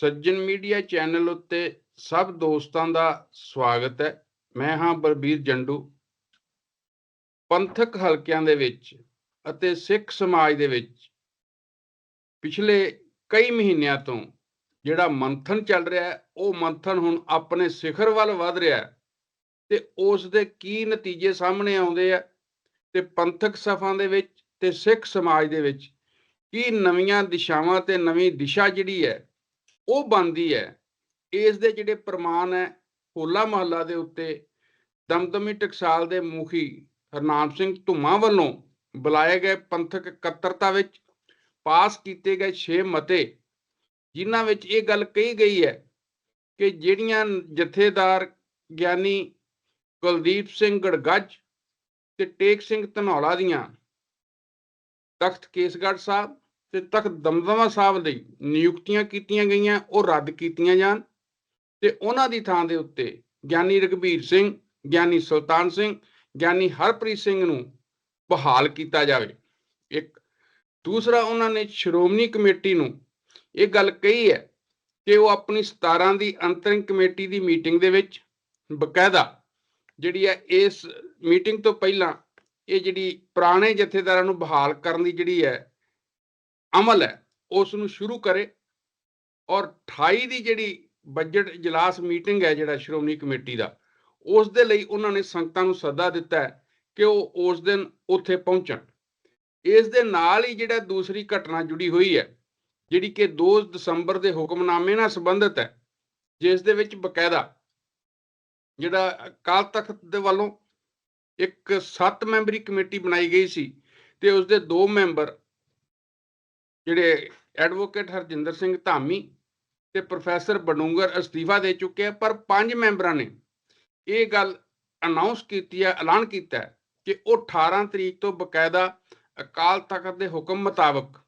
ਸੱਜਣ media channel ਉੱਤੇ ਸਭ ਦੋਸਤਾਂ ਦਾ ਸਵਾਗਤ ਹੈ। ਮੈਂ ਹਾਂ ਬਲਬੀਰ ਜੰਡੂ। ਪੰਥਕ ਹਲਕਿਆਂ ਦੇ ਵਿੱਚ ਅਤੇ ਸਿੱਖ ਸਮਾਜ ਦੇ ਵਿੱਚ ਪਿਛਲੇ ਕਈ ਮਹੀਨਿਆਂ ਤੋਂ ਜਿਹੜਾ ਮੰਥਨ ਚੱਲ ਰਿਹਾ ਹੈ, ਉਹ ਮੰਥਨ ਹੁਣ ਆਪਣੇ ਸਿਖਰ ਵੱਲ ਵਧ ਰਿਹਾ ਹੈ ਤੇ ਉਸ ਦੇ ਕੀ ਨਤੀਜੇ ਸਾਹਮਣੇ ਆਉਂਦੇ ਆ ਤੇ ਪੰਥਕ ਸਫਾਂ ਦੇ ਵਿੱਚ ਤੇ ਸਿੱਖ ਸਮਾਜ ਦੇ ਵਿੱਚ ਕੀ ਨਵੀਆਂ ਦਿਸ਼ਾਵਾਂ ਤੇ ਨਵੀਂ ਦਿਸ਼ਾ ਜਿਹੜੀ ਹੈ ਉਹ ਬਣਦੀ ਹੈ, ਇਸ ਦੇ ਜਿਹੜੇ ਪ੍ਰਮਾਣ ਹੈ, ਹੋਲਾ ਮਹੱਲਾ ਦੇ ਉੱਤੇ ਦਮਦਮੀ ਟਕਸਾਲ ਦੇ ਮੁਖੀ ਹਰਨਾਮ ਸਿੰਘ ਧੁੰਮਾ ਵੱਲੋਂ ਬੁਲਾਏ ਗਏ ਪੰਥਕ ਇਕੱਤਰਤਾ ਵਿੱਚ ਪਾਸ ਕੀਤੇ ਗਏ 6 ਮਤੇ, ਜਿਨ੍ਹਾਂ ਵਿੱਚ ਇਹ ਗੱਲ ਕਹੀ ਗਈ ਹੈ ਕਿ ਜਿਹੜੀਆਂ ਜਥੇਦਾਰ ਗਿਆਨੀ ਕੁਲਦੀਪ ਸਿੰਘ ਗੜਗੱਜ ਤੇ ਟੇਕ ਸਿੰਘ ਧਨੌਲਾ ਦੀਆਂ ਤਖਤ ਕੇਸਗੜ੍ਹ ਸਾਹਿਬ ਤੇ ਤਖਤ ਦਮਦਮਾ ਸਾਹਿਬ ਲਈ ਨਿਯੁਕਤੀਆਂ ਕੀਤੀਆਂ ਗਈਆਂ, ਉਹ ਰੱਦ ਕੀਤੀਆਂ ਜਾਣ ਤੇ ਉਹਨਾਂ ਦੀ ਥਾਂ ਦੇ ਉੱਤੇ ਗਿਆਨੀ ਰਘਬੀਰ ਸਿੰਘ, ਗਿਆਨੀ ਸੁਲਤਾਨ ਸਿੰਘ, ਗਿਆਨੀ ਹਰਪ੍ਰੀਤ ਸਿੰਘ ਨੂੰ ਬਹਾਲ ਕੀਤਾ ਜਾਵੇ। ਇੱਕ ਦੂਸਰਾ ਉਹਨਾਂ ਨੇ ਸ਼੍ਰੋਮਣੀ ਕਮੇਟੀ ਨੂੰ ਇਹ ਗੱਲ ਕਹੀ ਹੈ ਕਿ ਉਹ ਆਪਣੀ 17 ਦੀ ਅੰਤਰਿੰਗ ਕਮੇਟੀ ਦੀ ਮੀਟਿੰਗ ਦੇ ਵਿੱਚ ਬਕਾਇਦਾ ਜਿਹੜੀ ਹੈ ਇਸ ਮੀਟਿੰਗ ਤੋਂ ਪਹਿਲਾਂ ਇਹ ਜਿਹੜੀ ਪੁਰਾਣੇ ਜਥੇਦਾਰਾਂ ਨੂੰ ਬਹਾਲ ਕਰਨ ਦੀ ਜਿਹੜੀ ਹੈ ਅਮਲ ਹੈ ਉਸ ਨੂੰ ਸ਼ੁਰੂ ਕਰੇ ਔਰ 28 ਦੀ ਜਿਹੜੀ ਬਜਟ ਇਜਲਾਸ ਮੀਟਿੰਗ ਹੈ ਜਿਹੜਾ ਸ਼੍ਰੋਮਣੀ ਕਮੇਟੀ ਦਾ, ਉਸ ਦੇ ਲਈ ਉਹਨਾਂ ਨੇ ਸੰਗਤਾਂ ਨੂੰ ਸੱਦਾ ਦਿੱਤਾ ਹੈ ਕਿ ਉਹ ਉਸ ਦਿਨ ਉੱਥੇ ਪਹੁੰਚਣ। ਇਸ ਦੇ ਨਾਲ ਹੀ ਜਿਹੜਾ ਦੂਸਰੀ ਘਟਨਾ ਜੁੜੀ ਹੋਈ ਹੈ, ਜਿਹੜੀ ਕਿ 2 ਦਸੰਬਰ ਦੇ ਹੁਕਮਨਾਮੇ ਨਾਲ ਸੰਬੰਧਿਤ ਹੈ, ਜਿਸ ਦੇ ਵਿੱਚ ਬਕਾਇਦਾ ਜਿਹੜਾ ਅਕਾਲ ਤਖਤ ਦੇ ਵੱਲੋਂ ਇੱਕ 7 ਮੈਂਬਰੀ ਕਮੇਟੀ ਬਣਾਈ ਗਈ ਸੀ ਤੇ ਉਸ ਦੇ ਦੋ ਮੈਂਬਰ ਜਿਹੜੇ ਐਡਵੋਕੇਟ ਹਰਜਿੰਦਰ ਸਿੰਘ ਧਾਮੀ ਤੇ ਪ੍ਰੋਫੈਸਰ ਬਡੂੰਗਰ ਅਸਤੀਫਾ ਦੇ ਚੁੱਕੇ ਆ, ਪਰ ਪੰਜ ਮੈਂਬਰਾਂ ਨੇ ਇਹ ਗੱਲ ਅਨਾਉਂਸ ਕੀਤੀ ਹੈ ਐਲਾਨ ਕੀਤਾ ਹੈ ਕਿ ਉਹ 18 ਤਰੀਕ ਤੋਂ ਬਕਾਇਦਾ ਅਕਾਲ ਤਖਤ ਦੇ ਹੁਕਮ ਮੁਤਾਬਕ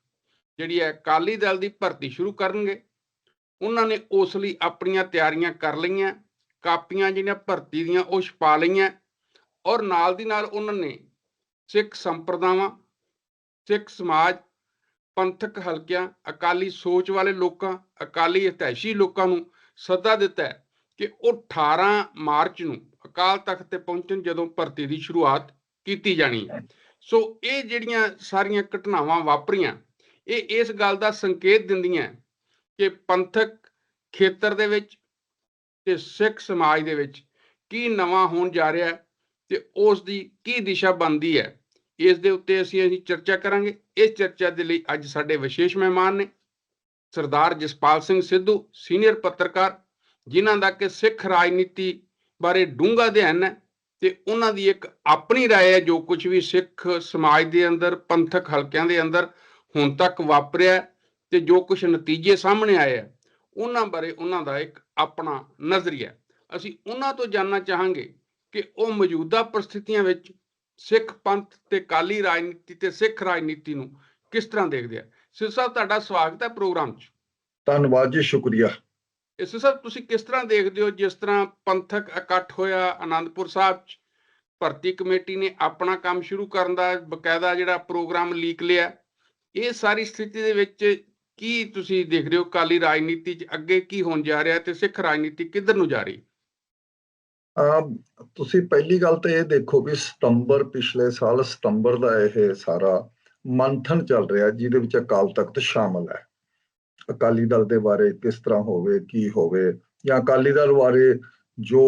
ਜਿਹੜੀ ਹੈ ਅਕਾਲੀ ਦਲ ਦੀ ਭਰਤੀ ਸ਼ੁਰੂ ਕਰਨਗੇ। ਉਹਨਾਂ ਨੇ ਉਸ ਲਈ ਆਪਣੀਆਂ ਤਿਆਰੀਆਂ ਕਰ ਲਈਆਂ, ਕਾਪੀਆਂ ਜਿਹੜੀਆਂ ਭਰਤੀ ਦੀਆਂ ਉਹ ਛਪਾ ਲਈਆਂ ਔਰ ਨਾਲ ਦੀ ਨਾਲ ਉਹਨਾਂ ਨੇ ਸਿੱਖ ਸੰਪਰਦਾਵਾਂ, ਸਿੱਖ ਸਮਾਜ ਪੰਥਕ ਹਲਕਿਆਂ, ਅਕਾਲੀ ਸੋਚ ਵਾਲੇ ਲੋਕਾਂ, ਅਕਾਲੀ ਹਿਤੈਸ਼ੀ ਲੋਕਾਂ ਨੂੰ ਸੱਦਾ ਦਿੱਤਾ ਹੈ ਕਿ ਉਹ 18 ਮਾਰਚ ਨੂੰ ਅਕਾਲ ਤਖਤ ਤੇ ਪਹੁੰਚਣ ਜਦੋਂ ਭਰਤੀ ਦੀ ਸ਼ੁਰੂਆਤ ਕੀਤੀ ਜਾਣੀ ਹੈ। ਸੋ ਇਹ ਜਿਹੜੀਆਂ ਸਾਰੀਆਂ ਘਟਨਾਵਾਂ ਵਾਪਰੀਆਂ, ਇਹ ਇਸ ਗੱਲ ਦਾ ਸੰਕੇਤ ਦਿੰਦੀਆਂ ਕਿ ਪੰਥਕ ਖੇਤਰ ਦੇ ਵਿੱਚ ਤੇ ਸਿੱਖ ਸਮਾਜ ਦੇ ਵਿੱਚ ਕੀ ਨਵਾਂ ਹੋਣ ਜਾ ਰਿਹਾ ਹੈ ਤੇ ਉਸ ਦੀ ਕੀ ਦਿਸ਼ਾ ਬਣਦੀ ਹੈ। ਇਸ ਦੇ ਉੱਤੇ ਅਸੀਂ ਅਸੀਂ ਚਰਚਾ ਕਰਾਂਗੇ ਇਸ ਚਰਚਾ ਦੇ ਲਈ ਅੱਜ ਸਾਡੇ ਵਿਸ਼ੇਸ਼ ਮਹਿਮਾਨ ਨੇ ਸਰਦਾਰ ਜਸਪਾਲ ਸਿੰਘ ਸਿੱਧੂ ਸੀਨੀਅਰ ਪੱਤਰਕਾਰ ਜਿਨ੍ਹਾਂ ਦਾ ਕਿ ਸਿੱਖ ਰਾਜਨੀਤੀ ਬਾਰੇ ਡੂੰਘਾ ਅਧਿਐਨ ਹੈ ਤੇ ਉਹਨਾਂ ਦੀ ਇੱਕ ਆਪਣੀ رائے ਹੈ ਜੋ ਕੁਝ ਵੀ ਸਿੱਖ ਸਮਾਜ ਦੇ ਅੰਦਰ ਪੰਥਕ ਹਲਕਿਆਂ ਦੇ ਅੰਦਰ ਹੁਣ ਤੱਕ ਵਾਪਰਿਆ ਤੇ ਜੋ ਕੁਝ ਨਤੀਜੇ ਸਾਹਮਣੇ ਆਏ ਆ ਉਹਨਾਂ ਬਾਰੇ ਉਹਨਾਂ ਦਾ ਇੱਕ ਆਪਣਾ ਨਜ਼ਰੀਆ ਅਸੀਂ ਉਹਨਾਂ ਤੋਂ ਜਾਨਣਾ ਚਾਹਾਂਗੇ ਕਿ ਉਹ ਮੌਜੂਦਾ ਪਰਿਸਥਿਤੀਆਂ ਵਿੱਚ ਸਿੱਖ ਪੰਥ ਤੇ ਕਾਲੀ ਰਾਜਨੀਤੀ ਤੇ ਸਿੱਖ ਰਾਜਨੀਤੀ ਨੂੰ ਕਿਸ ਤਰ੍ਹਾਂ ਦੇਖਦੇ ਆ? ਸਿਰ ਸਾਹਿਬ ਤੁਹਾਡਾ ਸਵਾਗਤ ਹੈ ਪ੍ਰੋਗਰਾਮ 'ਚ। ਧੰਨਵਾਦ ਜੀ ਸ਼ੁਕਰੀਆ। ਇਸ ਸਾਹਿਬ ਤੁਸੀਂ ਕਿਸ ਤਰ੍ਹਾਂ ਦੇਖਦੇ ਹੋ? ਜਿਸ ਤਰ੍ਹਾਂ ਪੰਥਕ ਇਕੱਠ ਹੋਇਆ ਆਨੰਦਪੁਰ ਸਾਹਿਬ 'ਚ ਭਰਤੀ ਕਮੇਟੀ ਨੇ ਆਪਣਾ ਕੰਮ ਸ਼ੁਰੂ ਕਰਨ ਦਾ ਬਕਾਇਦਾ ਜਿਹੜਾ ਪ੍ਰੋਗਰਾਮ ਲੀਕ ਲਿਆ। ਇਹ ਸਾਰੀ ਸਥਿਤੀ ਦੇ ਵਿੱਚ ਕੀ ਤੁਸੀਂ ਦੇਖ ਰਹੇ ਹੋ? ਕਾਲੀ ਰਾਜਨੀਤੀ 'ਚ ਅੱਗੇ ਕੀ ਹੋਣ ਜਾ ਰਿਹਾ ਤੇ ਸਿੱਖ ਰਾਜਨੀਤੀ ਕਿੱਧਰ ਨੂੰ ਜਾ ਰਹੀ? ਤੁਸੀਂ ਪਹਿਲੀ ਗੱਲ ਤਾਂ ਇਹ ਦੇਖੋ ਵੀ ਸਤੰਬਰ ਪਿਛਲੇ ਸਾਲ, ਸਤੰਬਰ ਦਾ ਇਹ ਸਾਰਾ ਮੰਥਨ ਚੱਲ ਰਿਹਾ, ਜਿਹਦੇ ਵਿੱਚ ਅਕਾਲ ਤਖਤ ਸ਼ਾਮਲ ਹੈ। ਅਕਾਲੀ ਦਲ ਦੇ ਬਾਰੇ ਕਿਸ ਤਰ੍ਹਾਂ ਹੋਵੇ, ਕੀ ਹੋਵੇ, ਜਾਂ ਅਕਾਲੀ ਦਲ ਬਾਰੇ ਜੋ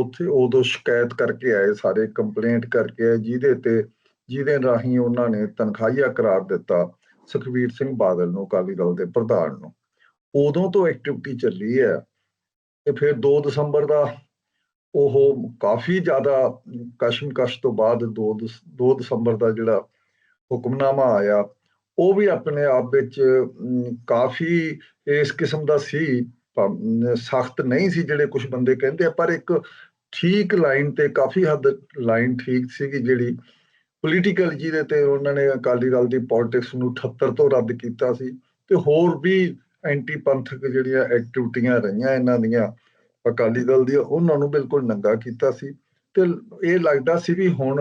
ਉੱਥੇ ਉਦੋਂ ਸ਼ਿਕਾਇਤ ਕਰਕੇ ਆਏ, ਸਾਰੇ ਕੰਪਲੇਂਟ ਕਰਕੇ ਆਏ, ਜਿਹਦੇ ਤੇ, ਜਿਹਦੇ ਰਾਹੀਂ ਉਹਨਾਂ ਨੇ ਤਨਖਾਹੀਆ ਕਰਾਰ ਦਿੱਤਾ ਸੁਖਵੀਰ ਸਿੰਘ ਬਾਦਲ ਨੂੰ, ਅਕਾਲੀ ਦਲ ਦੇ ਪ੍ਰਧਾਨ ਨੂੰ। ਉਦੋਂ ਤੋਂ ਐਕਟੀਵਿਟੀ ਚੱਲੀ ਹੈ ਤੇ ਫਿਰ 2 ਦਸੰਬਰ ਦਾ ਉਹ ਕਾਫੀ ਜ਼ਿਆਦਾ ਕਸ਼ਮਕਸ਼ ਤੋਂ ਬਾਅਦ 2 2 ਦਸੰਬਰ ਦਾ ਜਿਹੜਾ ਹੁਕਮਨਾਮਾ ਆਇਆ, ਉਹ ਵੀ ਆਪਣੇ ਆਪ ਵਿੱਚ ਕਾਫੀ ਇਸ ਕਿਸਮ ਦਾ ਸੀ ਸਖਤ ਨਹੀਂ ਸੀ ਜਿਹੜੇ ਕੁਝ ਬੰਦੇ ਕਹਿੰਦੇ ਆ, ਪਰ ਇੱਕ ਠੀਕ ਲਾਈਨ ਤੇ ਕਾਫੀ ਹੱਦ ਲਾਈਨ ਠੀਕ ਸੀਗੀ ਜਿਹੜੀ ਪੋਲੀਟੀਕਲ ਜਿਹਦੇ ਤੇ ਉਹਨਾਂ ਨੇ ਅਕਾਲੀ ਦਲ ਦੀ ਪੋਲਿਟਿਕਸ ਨੂੰ 78 ਤੋਂ ਰੱਦ ਕੀਤਾ ਸੀ ਤੇ ਹੋਰ ਵੀ ਐਂਟੀ ਪੰਥਕ ਜਿਹੜੀਆਂ ਐਕਟੀਵਿਟੀਆਂ ਰਹੀਆਂ ਇਹਨਾਂ ਦੀਆਂ ਅਕਾਲੀ ਦਲ ਦੀ, ਉਹਨਾਂ ਨੂੰ ਬਿਲਕੁਲ ਨੰਗਾ ਕੀਤਾ ਸੀ ਤੇ ਇਹ ਲੱਗਦਾ ਸੀ ਵੀ ਹੁਣ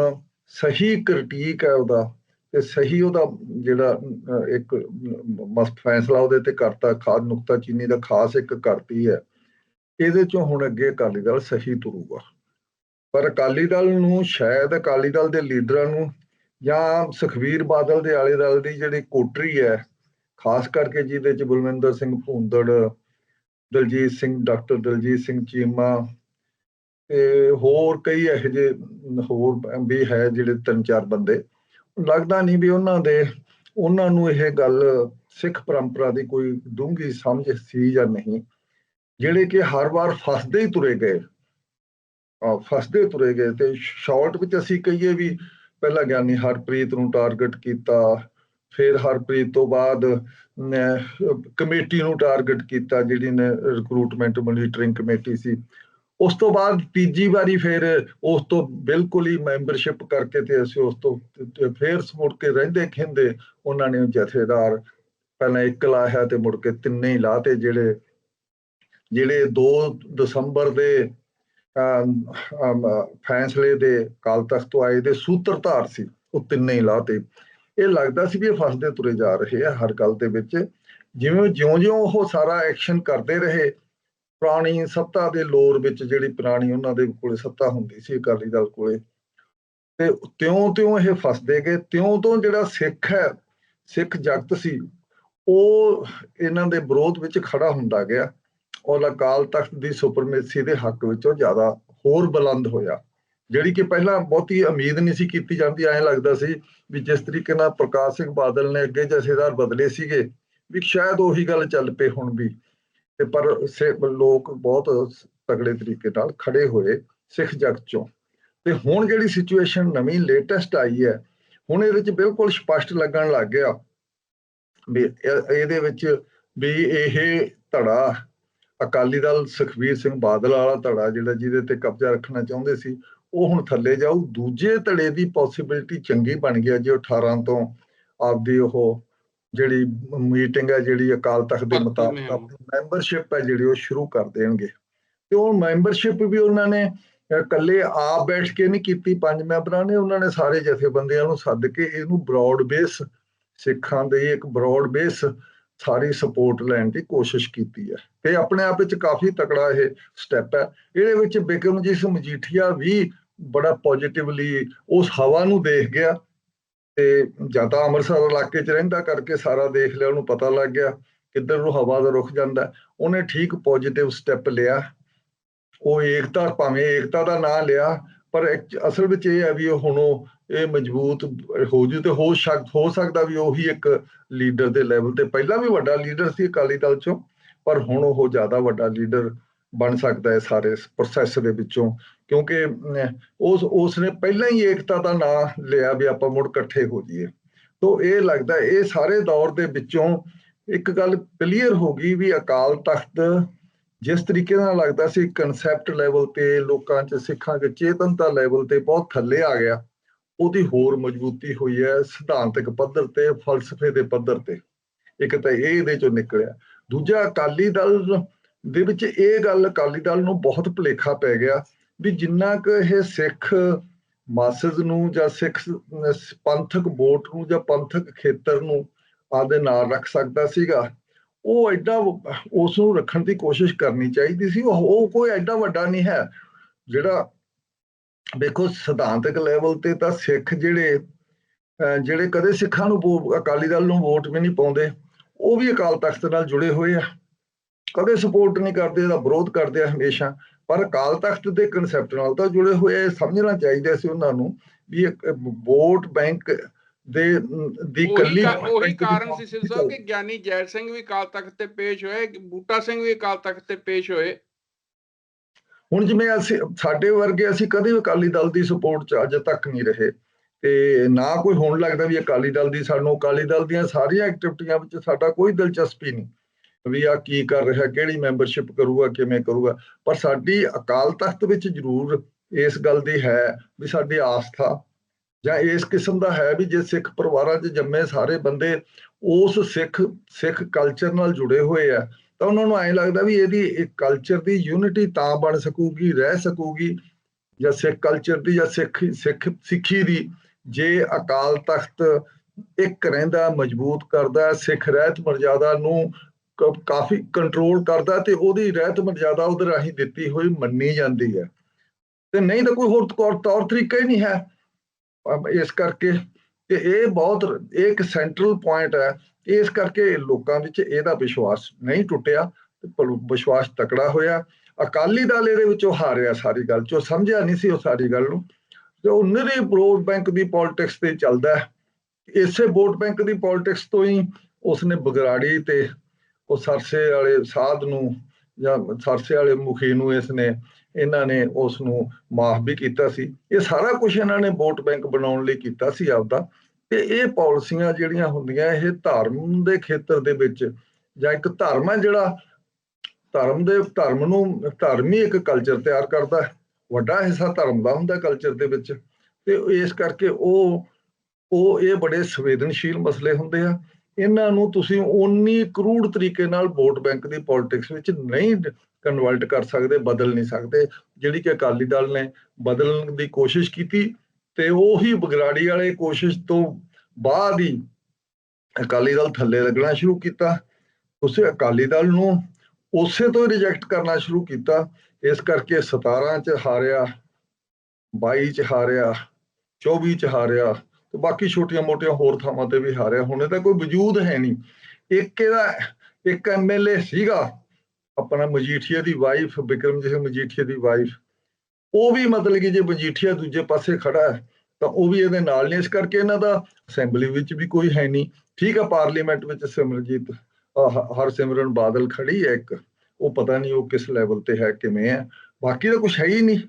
ਸਹੀ ਕ੍ਰਿਟੀਕ ਹੈ ਉਹਦਾ ਤੇ ਸਹੀ ਉਹਦਾ ਜਿਹੜਾ ਇੱਕ ਮਸਤ ਫੈਸਲਾ ਉਹਦੇ ਤੇ ਕਰਤਾ ਖਾਸ ਨੁਕਤਾ ਚੀਨੀ ਦਾ ਖਾਸ ਇੱਕ ਕਰਤੀ ਹੈ, ਇਹਦੇ ਚੋਂ ਹੁਣ ਅੱਗੇ ਅਕਾਲੀ ਦਲ ਸਹੀ ਤੁਰੂਗਾ। ਪਰ ਅਕਾਲੀ ਦਲ ਨੂੰ ਸ਼ਾਇਦ ਅਕਾਲੀ ਦਲ ਦੇ ਲੀਡਰਾਂ ਨੂੰ ਜਾਂ ਸੁਖਵੀਰ ਬਾਦਲ ਦੇ ਆਲੇ ਦਲ ਦੀ ਜਿਹੜੀ ਕੋਟਰੀ ਹੈ, ਖਾਸ ਕਰਕੇ ਜਿਹਦੇ ਚ ਬਲਵਿੰਦਰ ਸਿੰਘ ਭੂੰਦੜ ਦਲਜੀਤ ਸਿੰਘ, ਡਾਕਟਰ ਦਲਜੀਤ ਸਿੰਘ ਚੀਮਾ ਤੇ ਹੋਰ ਕਈ ਇਹੋ ਜਿਹੇ, ਹੋਰ ਵੀ ਹੈ ਜਿਹੜੇ ਤਿੰਨ ਚਾਰ ਬੰਦੇ। ਲੱਗਦਾ ਨਹੀਂ ਵੀ ਉਹਨਾਂ ਦੇ, ਉਹਨਾਂ ਨੂੰ ਇਹ ਗੱਲ ਸਿੱਖ ਪਰੰਪਰਾ ਦੀ ਕੋਈ ਡੂੰਘੀ ਸਮਝ ਸੀ ਜਾਂ ਨਹੀਂ। ਜਿਹੜੇ ਕਿ ਹਰ ਵਾਰ ਫਸਦੇ ਹੀ ਤੁਰੇ ਗਏ। ਆ ਫਸਦੇ ਤੁਰੇ ਗਏ ਤੇ ਸ਼ਾਰਟ ਵਿੱਚ ਅਸੀਂ ਕਹੀਏ ਵੀ ਪਹਿਲਾਂ ਗਿਆਨੀ ਹਰਪ੍ਰੀਤ ਨੂੰ ਟਾਰਗੇਟ ਕੀਤਾ ਫਿਰ ਹਰਪ੍ਰੀਤ ਤੋਂ ਬਾਅਦ ਕਮੇਟੀ ਨੂੰ ਟਾਰਗੇਟ ਕੀਤਾ ਜਿਹੜੀ ਨੇ ਰਿਕਰੂਟਮੈਂਟ ਮੋਨੀਟਰਿੰਗ ਕਮੇਟੀ ਸੀ। ਉਸ ਤੋਂ ਬਾਅਦ ਤੀਜੀ ਵਾਰੀ ਫਿਰ ਉਸ ਤੋਂ ਬਿਲਕੁਲ ਹੀ ਮੈਂਬਰਸ਼ਿਪ ਕਰਕੇ ਤੇ ਅਸੀਂ ਉਸ ਤੋਂ ਤੇ- ਤੇ ਕੇ ਰਹਿੰਦੇ ਖਿੰਦੇ ਉਹਨਾਂ ਨੇ ਜਥੇਦਾਰ ਪਹਿਲਾਂ ਇੱਕ ਲਾਇਆ ਤੇ ਮੁੜ ਕੇ ਤਿੰਨੇ ਹੀ ਲਾਤੇ ਜਿਹੜੇ ਜਿਹੜੇ 2 ਦਸੰਬਰ ਦੇ ਅਮ, ਫੈਸਲੇ ਦੇ ਕਾਲ ਤਖਤ ਤੋਂ ਆਏ ਦੇ ਸੂਤਰਧਾਰ ਸੀ ਉਹ ਤਿੰਨੇ ਹੀ ਲਾਤੇ। ਇਹ ਲੱਗਦਾ ਸੀ ਵੀ ਇਹ ਫਸਦੇ ਤੁਰੇ ਜਾ ਰਹੇ ਆ ਹਰ ਗੱਲ ਦੇ ਵਿੱਚ। ਜਿਵੇਂ ਜਿਉਂ-ਜਿਉਂ ਉਹ ਸਾਰਾ ਐਕਸ਼ਨ ਕਰਦੇ ਰਹੇ, ਪੁਰਾਣੀ ਸੱਤਾ ਦੇ ਲੋਰ ਵਿੱਚ ਜਿਹੜੀ ਪੁਰਾਣੀ ਉਹਨਾਂ ਦੇ ਕੋਲੇ ਸੱਤਾ ਹੁੰਦੀ ਸੀ ਅਕਾਲੀ ਦਲ ਕੋਲੇ। ਤੇ ਤਿਉਂ-ਤਿਉਂ ਇਹ ਫਸਦੇ ਗਏ। ਤਿਉਂ ਤੋਂ ਜਿਹੜਾ ਸਿੱਖ ਹੈ, ਸਿੱਖ ਜਗਤ ਸੀ, ਉਹ ਇਹਨਾਂ ਦੇ ਵਿਰੋਧ ਵਿੱਚ ਖੜਾ ਹੁੰਦਾ ਗਿਆ। ਔਰ ਅਕਾਲ ਤਖਤ ਦੀ ਸੁਪਰਮੇਸੀ ਦੇ ਹੱਕ ਵਿੱਚ ਉਹ ਜ਼ਿਆਦਾ ਹੋਰ ਬੁਲੰਦ ਹੋਇਆ। ਜਿਹੜੀ ਕਿ ਪਹਿਲਾਂ ਬਹੁਤੀ ਉਮੀਦ ਨਹੀਂ ਸੀ ਕੀਤੀ ਜਾਂਦੀ, ਐਂ ਲੱਗਦਾ ਸੀ ਵੀ ਜਿਸ ਤਰੀਕੇ ਨਾਲ ਪ੍ਰਕਾਸ਼ ਸਿੰਘ ਬਾਦਲ ਨੇ ਅੱਗੇ ਜਥੇਦਾਰ ਬਦਲੇ ਸੀਗੇ, ਵੀ ਸ਼ਾਇਦ ਉਹੀ ਗੱਲ ਚੱਲ ਪਏ ਹੁਣ ਵੀ। ਤੇ ਪਰ ਲੋਕ ਬਹੁਤ ਤਗੜੇ ਤਰੀਕੇ ਨਾਲ ਖੜੇ ਹੋਏ ਸਿੱਖ ਜਗਤ ਚੋਂ। ਤੇ ਹੁਣ ਜਿਹੜੀ ਸਿਚੁਏਸ਼ਨ ਨਵੀਂ ਲੇਟੈਸਟ ਆਈ ਹੈ, ਹੁਣ ਇਹਦੇ ਵਿੱਚ ਬਿਲਕੁਲ ਸਪਸ਼ਟ ਲੱਗਣ ਲੱਗ ਗਿਆ ਵੀ ਇਹਦੇ ਵਿੱਚ ਵੀ ਇਹ ਧੜਾ ਅਕਾਲੀ ਦਲ ਸੁਖਬੀਰ ਸਿੰਘ ਬਾਦਲ ਵਾਲਾ ਧੜਾ ਜਿਹੜਾ ਜਿਹਦੇ ਤੇ ਕਬਜ਼ਾ ਰੱਖਣਾ ਚਾਹੁੰਦੇ ਸੀ ਉਹ ਹੁਣ ਥੱਲੇ ਜਾਊ ਦੂਜੇ ਧੜੇ ਦੀ ਪੋਸਿਬਿਲਿਟੀ ਚੰਗੀ ਬਣ ਗਿਆ ਜੇ ਉਹ 18 ਤੋਂ ਆਪਦੀ ਉਹ ਜਿਹੜੀ ਮੀਟਿੰਗ ਹੈ ਜਿਹੜੀ ਅਕਾਲ ਤਖਤ ਦੇ ਮੁਤਾਬਕ। ਆਪਣੀ ਮੈਂਬਰਸ਼ਿਪ ਹੈ ਜਿਹੜੀ ਉਹ ਸ਼ੁਰੂ ਕਰ ਦੇਣਗੇ। ਤੇ ਉਹ ਮੈਂਬਰਸ਼ਿਪ ਵੀ ਉਹਨਾਂ ਨੇ ਇਕੱਲੇ ਆਪ ਬੈਠ ਕੇ ਨਹੀਂ ਕੀਤੀ ਪੰਜ ਮੈਂਬਰਾਂ ਨੇ ਉਹਨਾਂ ਨੇ ਸਾਰੇ ਜਥੇਬੰਦੀਆਂ ਨੂੰ ਸੱਦ ਕੇ ਇਹਨੂੰ ਬ੍ਰੌਡ ਬੇਸ ਸਿੱਖਾਂ ਦੇ ਇੱਕ ਬ੍ਰੌਡ ਬੇਸ ਸਾਰੀ ਸਪੋਰਟ ਲੈਣ ਦੀ ਕੋਸ਼ਿਸ਼ ਕੀਤੀ ਹੈ। ਤੇ ਆਪਣੇ ਆਪ ਵਿੱਚ ਕਾਫੀ ਤਕੜਾ ਇਹ ਸਟੈਪ ਹੈ। ਇਹਦੇ ਵਿੱਚ ਬਿਕਰਮਜੀਤ ਮਜੀਠੀਆ ਵੀ ਬੜਾ ਪੋਜੀਟਿਵਲੀ ਉਸ ਹਵਾ ਨੂੰ ਦੇਖ ਗਿਆ ਤੇ ਜਾਂ ਤਾਂ ਅੰਮ੍ਰਿਤਸਰ ਇਲਾਕੇ 'ਚ ਰਹਿੰਦਾ ਕਰਕੇ ਸਾਰਾ ਦੇਖ ਲਿਆ, ਉਹਨੂੰ ਪਤਾ ਲੱਗ ਗਿਆ ਕਿੱਧਰ ਨੂੰ ਹਵਾ ਦਾ ਰੁਖ ਜਾਂਦਾ। ਉਹਨੇ ਠੀਕ ਪੋਜੀਟਿਵ ਸਟੈਪ ਲਿਆ। ਉਹ ਏਕਤਾ, ਭਾਵੇਂ ਏਕਤਾ ਦਾ ਨਾਂ ਲਿਆ, ਪਰ ਅਸਲ ਵਿੱਚ ਇਹ ਹੈ ਵੀ ਉਹ ਹੁਣ ਉਹ, ਇਹ ਮਜ਼ਬੂਤ ਹੋ ਜੂ ਤੇ ਹੋ ਸ਼ਕ, ਹੋ ਸਕਦਾ ਵੀ ਉਹੀ ਇੱਕ ਲੀਡਰ ਦੇ ਲੈਵਲ ਤੇ ਪਹਿਲਾਂ ਵੀ ਵੱਡਾ ਲੀਡਰ ਸੀ ਅਕਾਲੀ ਦਲ ਚੋਂ, ਪਰ ਹੁਣ ਉਹ ਜ਼ਿਆਦਾ ਵੱਡਾ ਲੀਡਰ ਬਣ ਸਕਦਾ ਹੈ ਸਾਰੇ ਪ੍ਰੋਸੈਸ ਦੇ ਵਿੱਚੋਂ, ਕਿਉਂਕਿ ਉਸ ਉਸ ਨੇ ਪਹਿਲਾਂ ਹੀ ਏਕਤਾ ਦਾ ਨਾਂ ਲਿਆ ਵੀ ਆਪਾਂ ਮੁੜ ਇਕੱਠੇ ਹੋ ਜਾਈਏ। ਤੋਂ ਇਹ ਲੱਗਦਾ, ਇਹ ਸਾਰੇ ਦੌਰ ਦੇ ਵਿੱਚੋਂ ਇੱਕ ਗੱਲ ਕਲੀਅਰ ਹੋ ਗਈ ਵੀ ਅਕਾਲ ਤਖਤ ਜਿਸ ਤਰੀਕੇ ਨਾਲ ਲੱਗਦਾ ਸੀ ਕਨਸੈਪਟ ਲੈਵਲ ਤੇ, ਲੋਕਾਂ 'ਚ ਸਿੱਖਾਂ 'ਚ ਚੇਤਨਤਾ ਲੈਵਲ ਤੇ ਬਹੁਤ ਥੱਲੇ ਆ ਗਿਆ, ਉਹਦੀ ਹੋਰ ਮਜ਼ਬੂਤੀ ਹੋਈ ਹੈ ਸਿਧਾਂਤਕ ਪੱਧਰ ਤੇ, ਫਲਸਫੇ ਦੇ ਪੱਧਰ ਤੇ। ਇੱਕ ਤਾਂ ਇਹ ਇਹਦੇ ਚੋਂ ਨਿਕਲਿਆ। ਦੂਜਾ ਅਕਾਲੀ ਦਲ ਦੇ ਵਿੱਚ ਇਹ ਗੱਲ ਅਕਾਲੀ ਦਲ ਨੂੰ ਬਹੁਤ ਭੁਲੇਖਾ ਪੈ ਗਿਆ ਵੀ ਜਿੰਨਾ ਕੁ ਇਹ ਸਿੱਖ ਮਾਸਸ ਨੂੰ ਜਾਂ ਸਿੱਖ ਪੰਥਕ ਵੋਟ ਨੂੰ ਜਾਂ ਪੰਥਕ ਖੇਤਰ ਨੂੰ ਆਪਦੇ ਨਾਲ ਰੱਖ ਸਕਦਾ ਸੀਗਾ, ਉਹ ਐਡਾ ਉਸ ਨੂੰ ਰੱਖਣ ਦੀ ਕੋਸ਼ਿਸ਼ ਕਰਨੀ ਚਾਹੀਦੀ ਸੀ। ਉਹ ਉਹ ਕੋਈ ਐਡਾ ਵੱਡਾ ਨਹੀਂ ਹੈ। ਜਿਹੜਾ ਦੇਖੋ ਸਿਧਾਂਤਕ ਲੈਵਲ ਤੇ ਤਾਂ ਸਿੱਖ ਜਿਹੜੇ, ਅਹ ਜਿਹੜੇ ਕਦੇ ਸਿੱਖਾਂ ਨੂੰ ਵੋ- ਅਕਾਲੀ ਦਲ ਨੂੰ ਵੋਟ ਵੀ ਨਹੀਂ ਪਾਉਂਦੇ, ਉਹ ਵੀ ਅਕਾਲ ਤਖਤ ਨਾਲ ਜੁੜੇ ਹੋਏ ਆ। ਕਦੇ ਸਪੋਰਟ ਨਹੀਂ ਕਰਦੇ ਇਹਦਾ ਵਿਰੋਧ ਕਰਦੇ ਆ ਹਮੇਸ਼ਾ। ਪਰ ਅਕਾਲ ਤਖਤ ਦੇ ਕਨਸੈਪਟ ਨਾਲ ਤਾਂ ਜੁੜੇ ਹੋਏ ਸਮਝਣਾ ਚਾਹੀਦਾ ਸੀ ਉਹਨਾਂ ਨੂੰ ਵੀ ਇੱਕ ਵੋਟ ਬੈਂਕ ਦੇ ਦੀ ਕੱਲੀ ਉਹੀ ਕਾਰਨ ਸੀ ਸਿਰ ਸਾਹਿਬ ਕਿ ਗਿਆਨੀ ਜੈਲ ਸਿੰਘ ਵੀ ਅਕਾਲ ਤਖਤ ਤੇ ਪੇਸ਼ ਹੋਏ ਬੂਟਾ ਸਿੰਘ ਵੀ ਅਕਾਲ ਤਖਤ ਤੇ ਪੇਸ਼ ਹੋਏ। ਹੁਣ ਜਿਵੇਂ ਅਸੀਂ ਸਾਡੇ ਵਰਗੇ ਅਸੀਂ ਕਦੇ ਵੀ ਅਕਾਲੀ ਦਲ ਦੀ ਸਪੋਰਟ ਚ ਅਜੇ ਤੱਕ ਨਹੀਂ ਰਹੇ। ਤੇ ਨਾ ਕੋਈ ਹੁਣ ਲੱਗਦਾ ਵੀ ਅਕਾਲੀ ਦਲ ਦੀ ਸਾਨੂੰ ਅਕਾਲੀ ਦਲ ਦੀਆਂ ਸਾਰੀਆਂ ਐਕਟੀਵਿਟੀਆਂ ਵਿੱਚ ਸਾਡਾ ਕੋਈ ਦਿਲਚਸਪੀ ਨਹੀਂ। ਵੀ ਆ ਕੀ ਕਰ ਰਿਹਾ, ਕਿਹੜੀ ਮੈਂਬਰਸ਼ਿਪ ਕਰੂਗਾ, ਕਿਵੇਂ ਕਰੂਗਾ। ਪਰ ਸਾਡੀ ਅਕਾਲ ਤਖਤ ਵਿੱਚ ਜ਼ਰੂਰ ਇਸ ਗੱਲ ਦੀ ਹੈ ਵੀ ਸਾਡੀ ਆਸਥਾ ਜਾਂ ਇਸ ਕਿਸਮ ਦਾ ਹੈ ਵੀ ਜੇ ਸਿੱਖ ਪਰਿਵਾਰਾਂ 'ਚ ਜੰਮੇ ਸਾਰੇ ਬੰਦੇ ਉਸ ਸਿੱਖ ਸਿੱਖ ਕਲਚਰ ਨਾਲ ਜੁੜੇ ਹੋਏ ਆ, ਤਾਂ ਉਹਨਾਂ ਨੂੰ ਐਂ ਲੱਗਦਾ ਵੀ ਇਹਦੀ ਇੱਕ ਕਲਚਰ ਦੀ ਯੂਨਿਟੀ ਤਾਂ ਬਣ ਸਕੂਗੀ, ਰਹਿ ਸਕੂਗੀ, ਜਾਂ ਸਿੱਖ ਕਲਚਰ ਦੀ ਜਾਂ ਸਿੱਖ ਸਿੱਖ ਸਿੱਖੀ ਦੀ, ਜੇ ਅਕਾਲ ਤਖਤ ਇੱਕ ਰਹਿੰਦਾ, ਮਜ਼ਬੂਤ ਕਰਦਾ, ਸਿੱਖ ਰਹਿਤ ਮਰਜ਼ਾਦਾ ਨੂੰ ਕਾਫੀ ਕੰਟਰੋਲ ਕਰਦਾ ਤੇ ਉਹਦੀ ਰਹਿਤ ਮਰਜ਼ਾਦਾ ਉਹਦੇ ਰਾਹੀਂ ਦਿੱਤੀ ਹੋਈ ਮੰਨੀ ਜਾਂਦੀ ਹੈ। ਤੇ ਨਹੀਂ ਤਾਂ ਕੋਈ ਹੋਰ ਤੌਰ ਤਰੀਕਾ ਹੀ ਨਹੀਂ ਹੈ। ਇਸ ਕਰਕੇ ਕਿ ਇਹ ਬਹੁਤ, ਇਹ ਇੱਕ ਸੈਂਟਰਲ ਪੁਆਇੰਟ ਹੈ। ਇਸ ਕਰਕੇ ਲੋਕਾਂ ਵਿੱਚ ਇਹਦਾ ਵਿਸ਼ਵਾਸ ਨਹੀਂ ਟੁੱਟਿਆ ਵਿਸ਼ਵਾਸ ਤਕੜਾ ਹੋਇਆ। ਅਕਾਲੀ ਦਲ ਇਹਦੇ ਵਿੱਚੋਂ ਹਾਰਿਆ ਸਾਰੀ ਗੱਲ ਚੋਂ ਸਮਝਿਆ ਨਹੀਂ ਸੀ ਉਹ ਸਾਰੀ ਗੱਲ ਨੂੰ। ਤੇ ਉਹ ਨਿਰੇ ਵੋਟ ਬੈਂਕ ਦੀ ਪੋਲਿਟਿਕਸ ਤੇ ਚੱਲਦਾ ਇਸੇ ਵੋਟ ਬੈਂਕ ਦੀ ਪੋਲਿਟਿਕਸ ਤੋਂ ਹੀ ਉਸਨੇ ਬਗਰਾੜੀ ਤੇ ਉਹ ਸਰਸੇ ਵਾਲੇ ਸਾਧ ਨੂੰ ਜਾਂ ਸਰਸੇ ਵਾਲੇ ਮੁਖੀ ਨੂੰ ਇਸਨੇ, ਇਹਨਾਂ ਨੇ ਉਸ ਨੂੰ ਮਾਫ ਵੀ ਕੀਤਾ ਸੀ। ਇਹ ਸਾਰਾ ਕੁਝ ਇਹਨਾਂ ਨੇ ਵੋਟ ਬੈਂਕ ਬਣਾਉਣ ਲਈ ਕੀਤਾ ਸੀ ਆਪਦਾ। ਤੇ ਇਹ ਪਾਲਿਸੀਆਂ ਜਿਹੜੀਆਂ ਹੁੰਦੀਆਂ, ਇਹ ਧਰਮ ਦੇ ਖੇਤਰ ਦੇ ਵਿੱਚ ਜਾਂ ਇੱਕ ਧਰਮ ਹੈ ਜਿਹੜਾ ਧਰਮ ਦੇ, ਧਰਮ ਨੂੰ, ਧਰਮੀ ਇੱਕ ਕਲਚਰ ਤਿਆਰ ਕਰਦਾ ਵੱਡਾ ਹਿੱਸਾ ਧਰਮ ਦਾ ਹੁੰਦਾ ਕਲਚਰ ਦੇ ਵਿੱਚ। ਤੇ ਇਸ ਕਰਕੇ ਉਹ ਉਹ ਇਹ ਬੜੇ ਸੰਵੇਦਨਸ਼ੀਲ ਮਸਲੇ ਹੁੰਦੇ ਆ। ਇਹਨਾਂ ਨੂੰ ਤੁਸੀਂ ਓਨੀ ਕਰੂੜ ਤਰੀਕੇ ਨਾਲ ਵੋਟ ਬੈਂਕ ਦੀ ਪੋਲਿਟਿਕਸ ਵਿੱਚ ਨਹੀਂ ਕਨਵਰਟ ਕਰ ਸਕਦੇ, ਬਦਲ ਨਹੀਂ ਸਕਦੇ। ਜਿਹੜੀ ਕਿ ਅਕਾਲੀ ਦਲ ਨੇ ਬਦਲਣ ਦੀ ਕੋਸ਼ਿਸ਼ ਕੀਤੀ ਤੇ ਉਹੀ ਬਗਰਾੜੀ ਵਾਲੇ ਕੋਸ਼ਿਸ਼ ਤੋਂ ਬਾਅਦ ਹੀ ਅਕਾਲੀ ਦਲ ਥੱਲੇ ਲੱਗਣਾ ਸ਼ੁਰੂ ਕੀਤਾ। ਉਸੇ ਅਕਾਲੀ ਦਲ ਨੂੰ ਉਸੇ ਤੋਂ ਰਿਜੈਕਟ ਕਰਨਾ ਸ਼ੁਰੂ ਕੀਤਾ। ਇਸ ਕਰਕੇ 17 ਚ ਹਾਰਿਆ 22 ਚ ਹਾਰਿਆ 24 ਚ ਹਾਰਿਆ ਤੇ ਬਾਕੀ ਛੋਟੀਆਂ-ਮੋਟੀਆਂ ਹੋਰ ਥਾਵਾਂ ਤੇ ਵੀ ਹਾਰਿਆ। ਹੁਣ ਇਹਦਾ ਕੋਈ ਵਜੂਦ ਹੈ ਨਹੀਂ। ਇੱਕ ਇਹਦਾ, ਇੱਕ ਐਮਐਲਏ ਸੀਗਾ, ਆਪਣਾ ਮਜੀਠੀਆ ਦੀ ਵਾਈਫ ਵਿਕਰਮ ਸਿੰਘ ਮਜੀਠੀਆ ਦੀ ਵਾਈਫ ਉਹ ਵੀ ਮਤਲਬ ਕਿ ਜੇ ਮਜੀਠੀਆ ਦੂਜੇ ਪਾਸੇ ਖੜਾ ਹੈ, ਤਾਂ ਉਹ ਵੀ ਇਹਦੇ ਨਾਲ ਨਹੀਂ ਇਸ ਕਰਕੇ ਇਹਨਾਂ ਦਾ ਅਸੈਂਬਲੀ ਵਿੱਚ ਵੀ ਕੋਈ ਹੈ ਨਹੀਂ। ਠੀਕ ਹੈ ਪਾਰਲੀਮੈਂਟ ਵਿੱਚ ਸਿਮਰਜੀਤ ਅਹ ਹਰਸਿਮਰਨ ਬਾਦਲ ਖੜੀ ਹੈ ਇੱਕ। ਉਹ ਪਤਾ ਨਹੀਂ ਉਹ ਕਿਸ ਲੈਵਲ ਤੇ ਹੈ, ਕਿਵੇਂ ਹੈ। ਬਾਕੀ ਤਾਂ ਕੁਝ ਹੈ ਹੀ ਨਹੀਂ।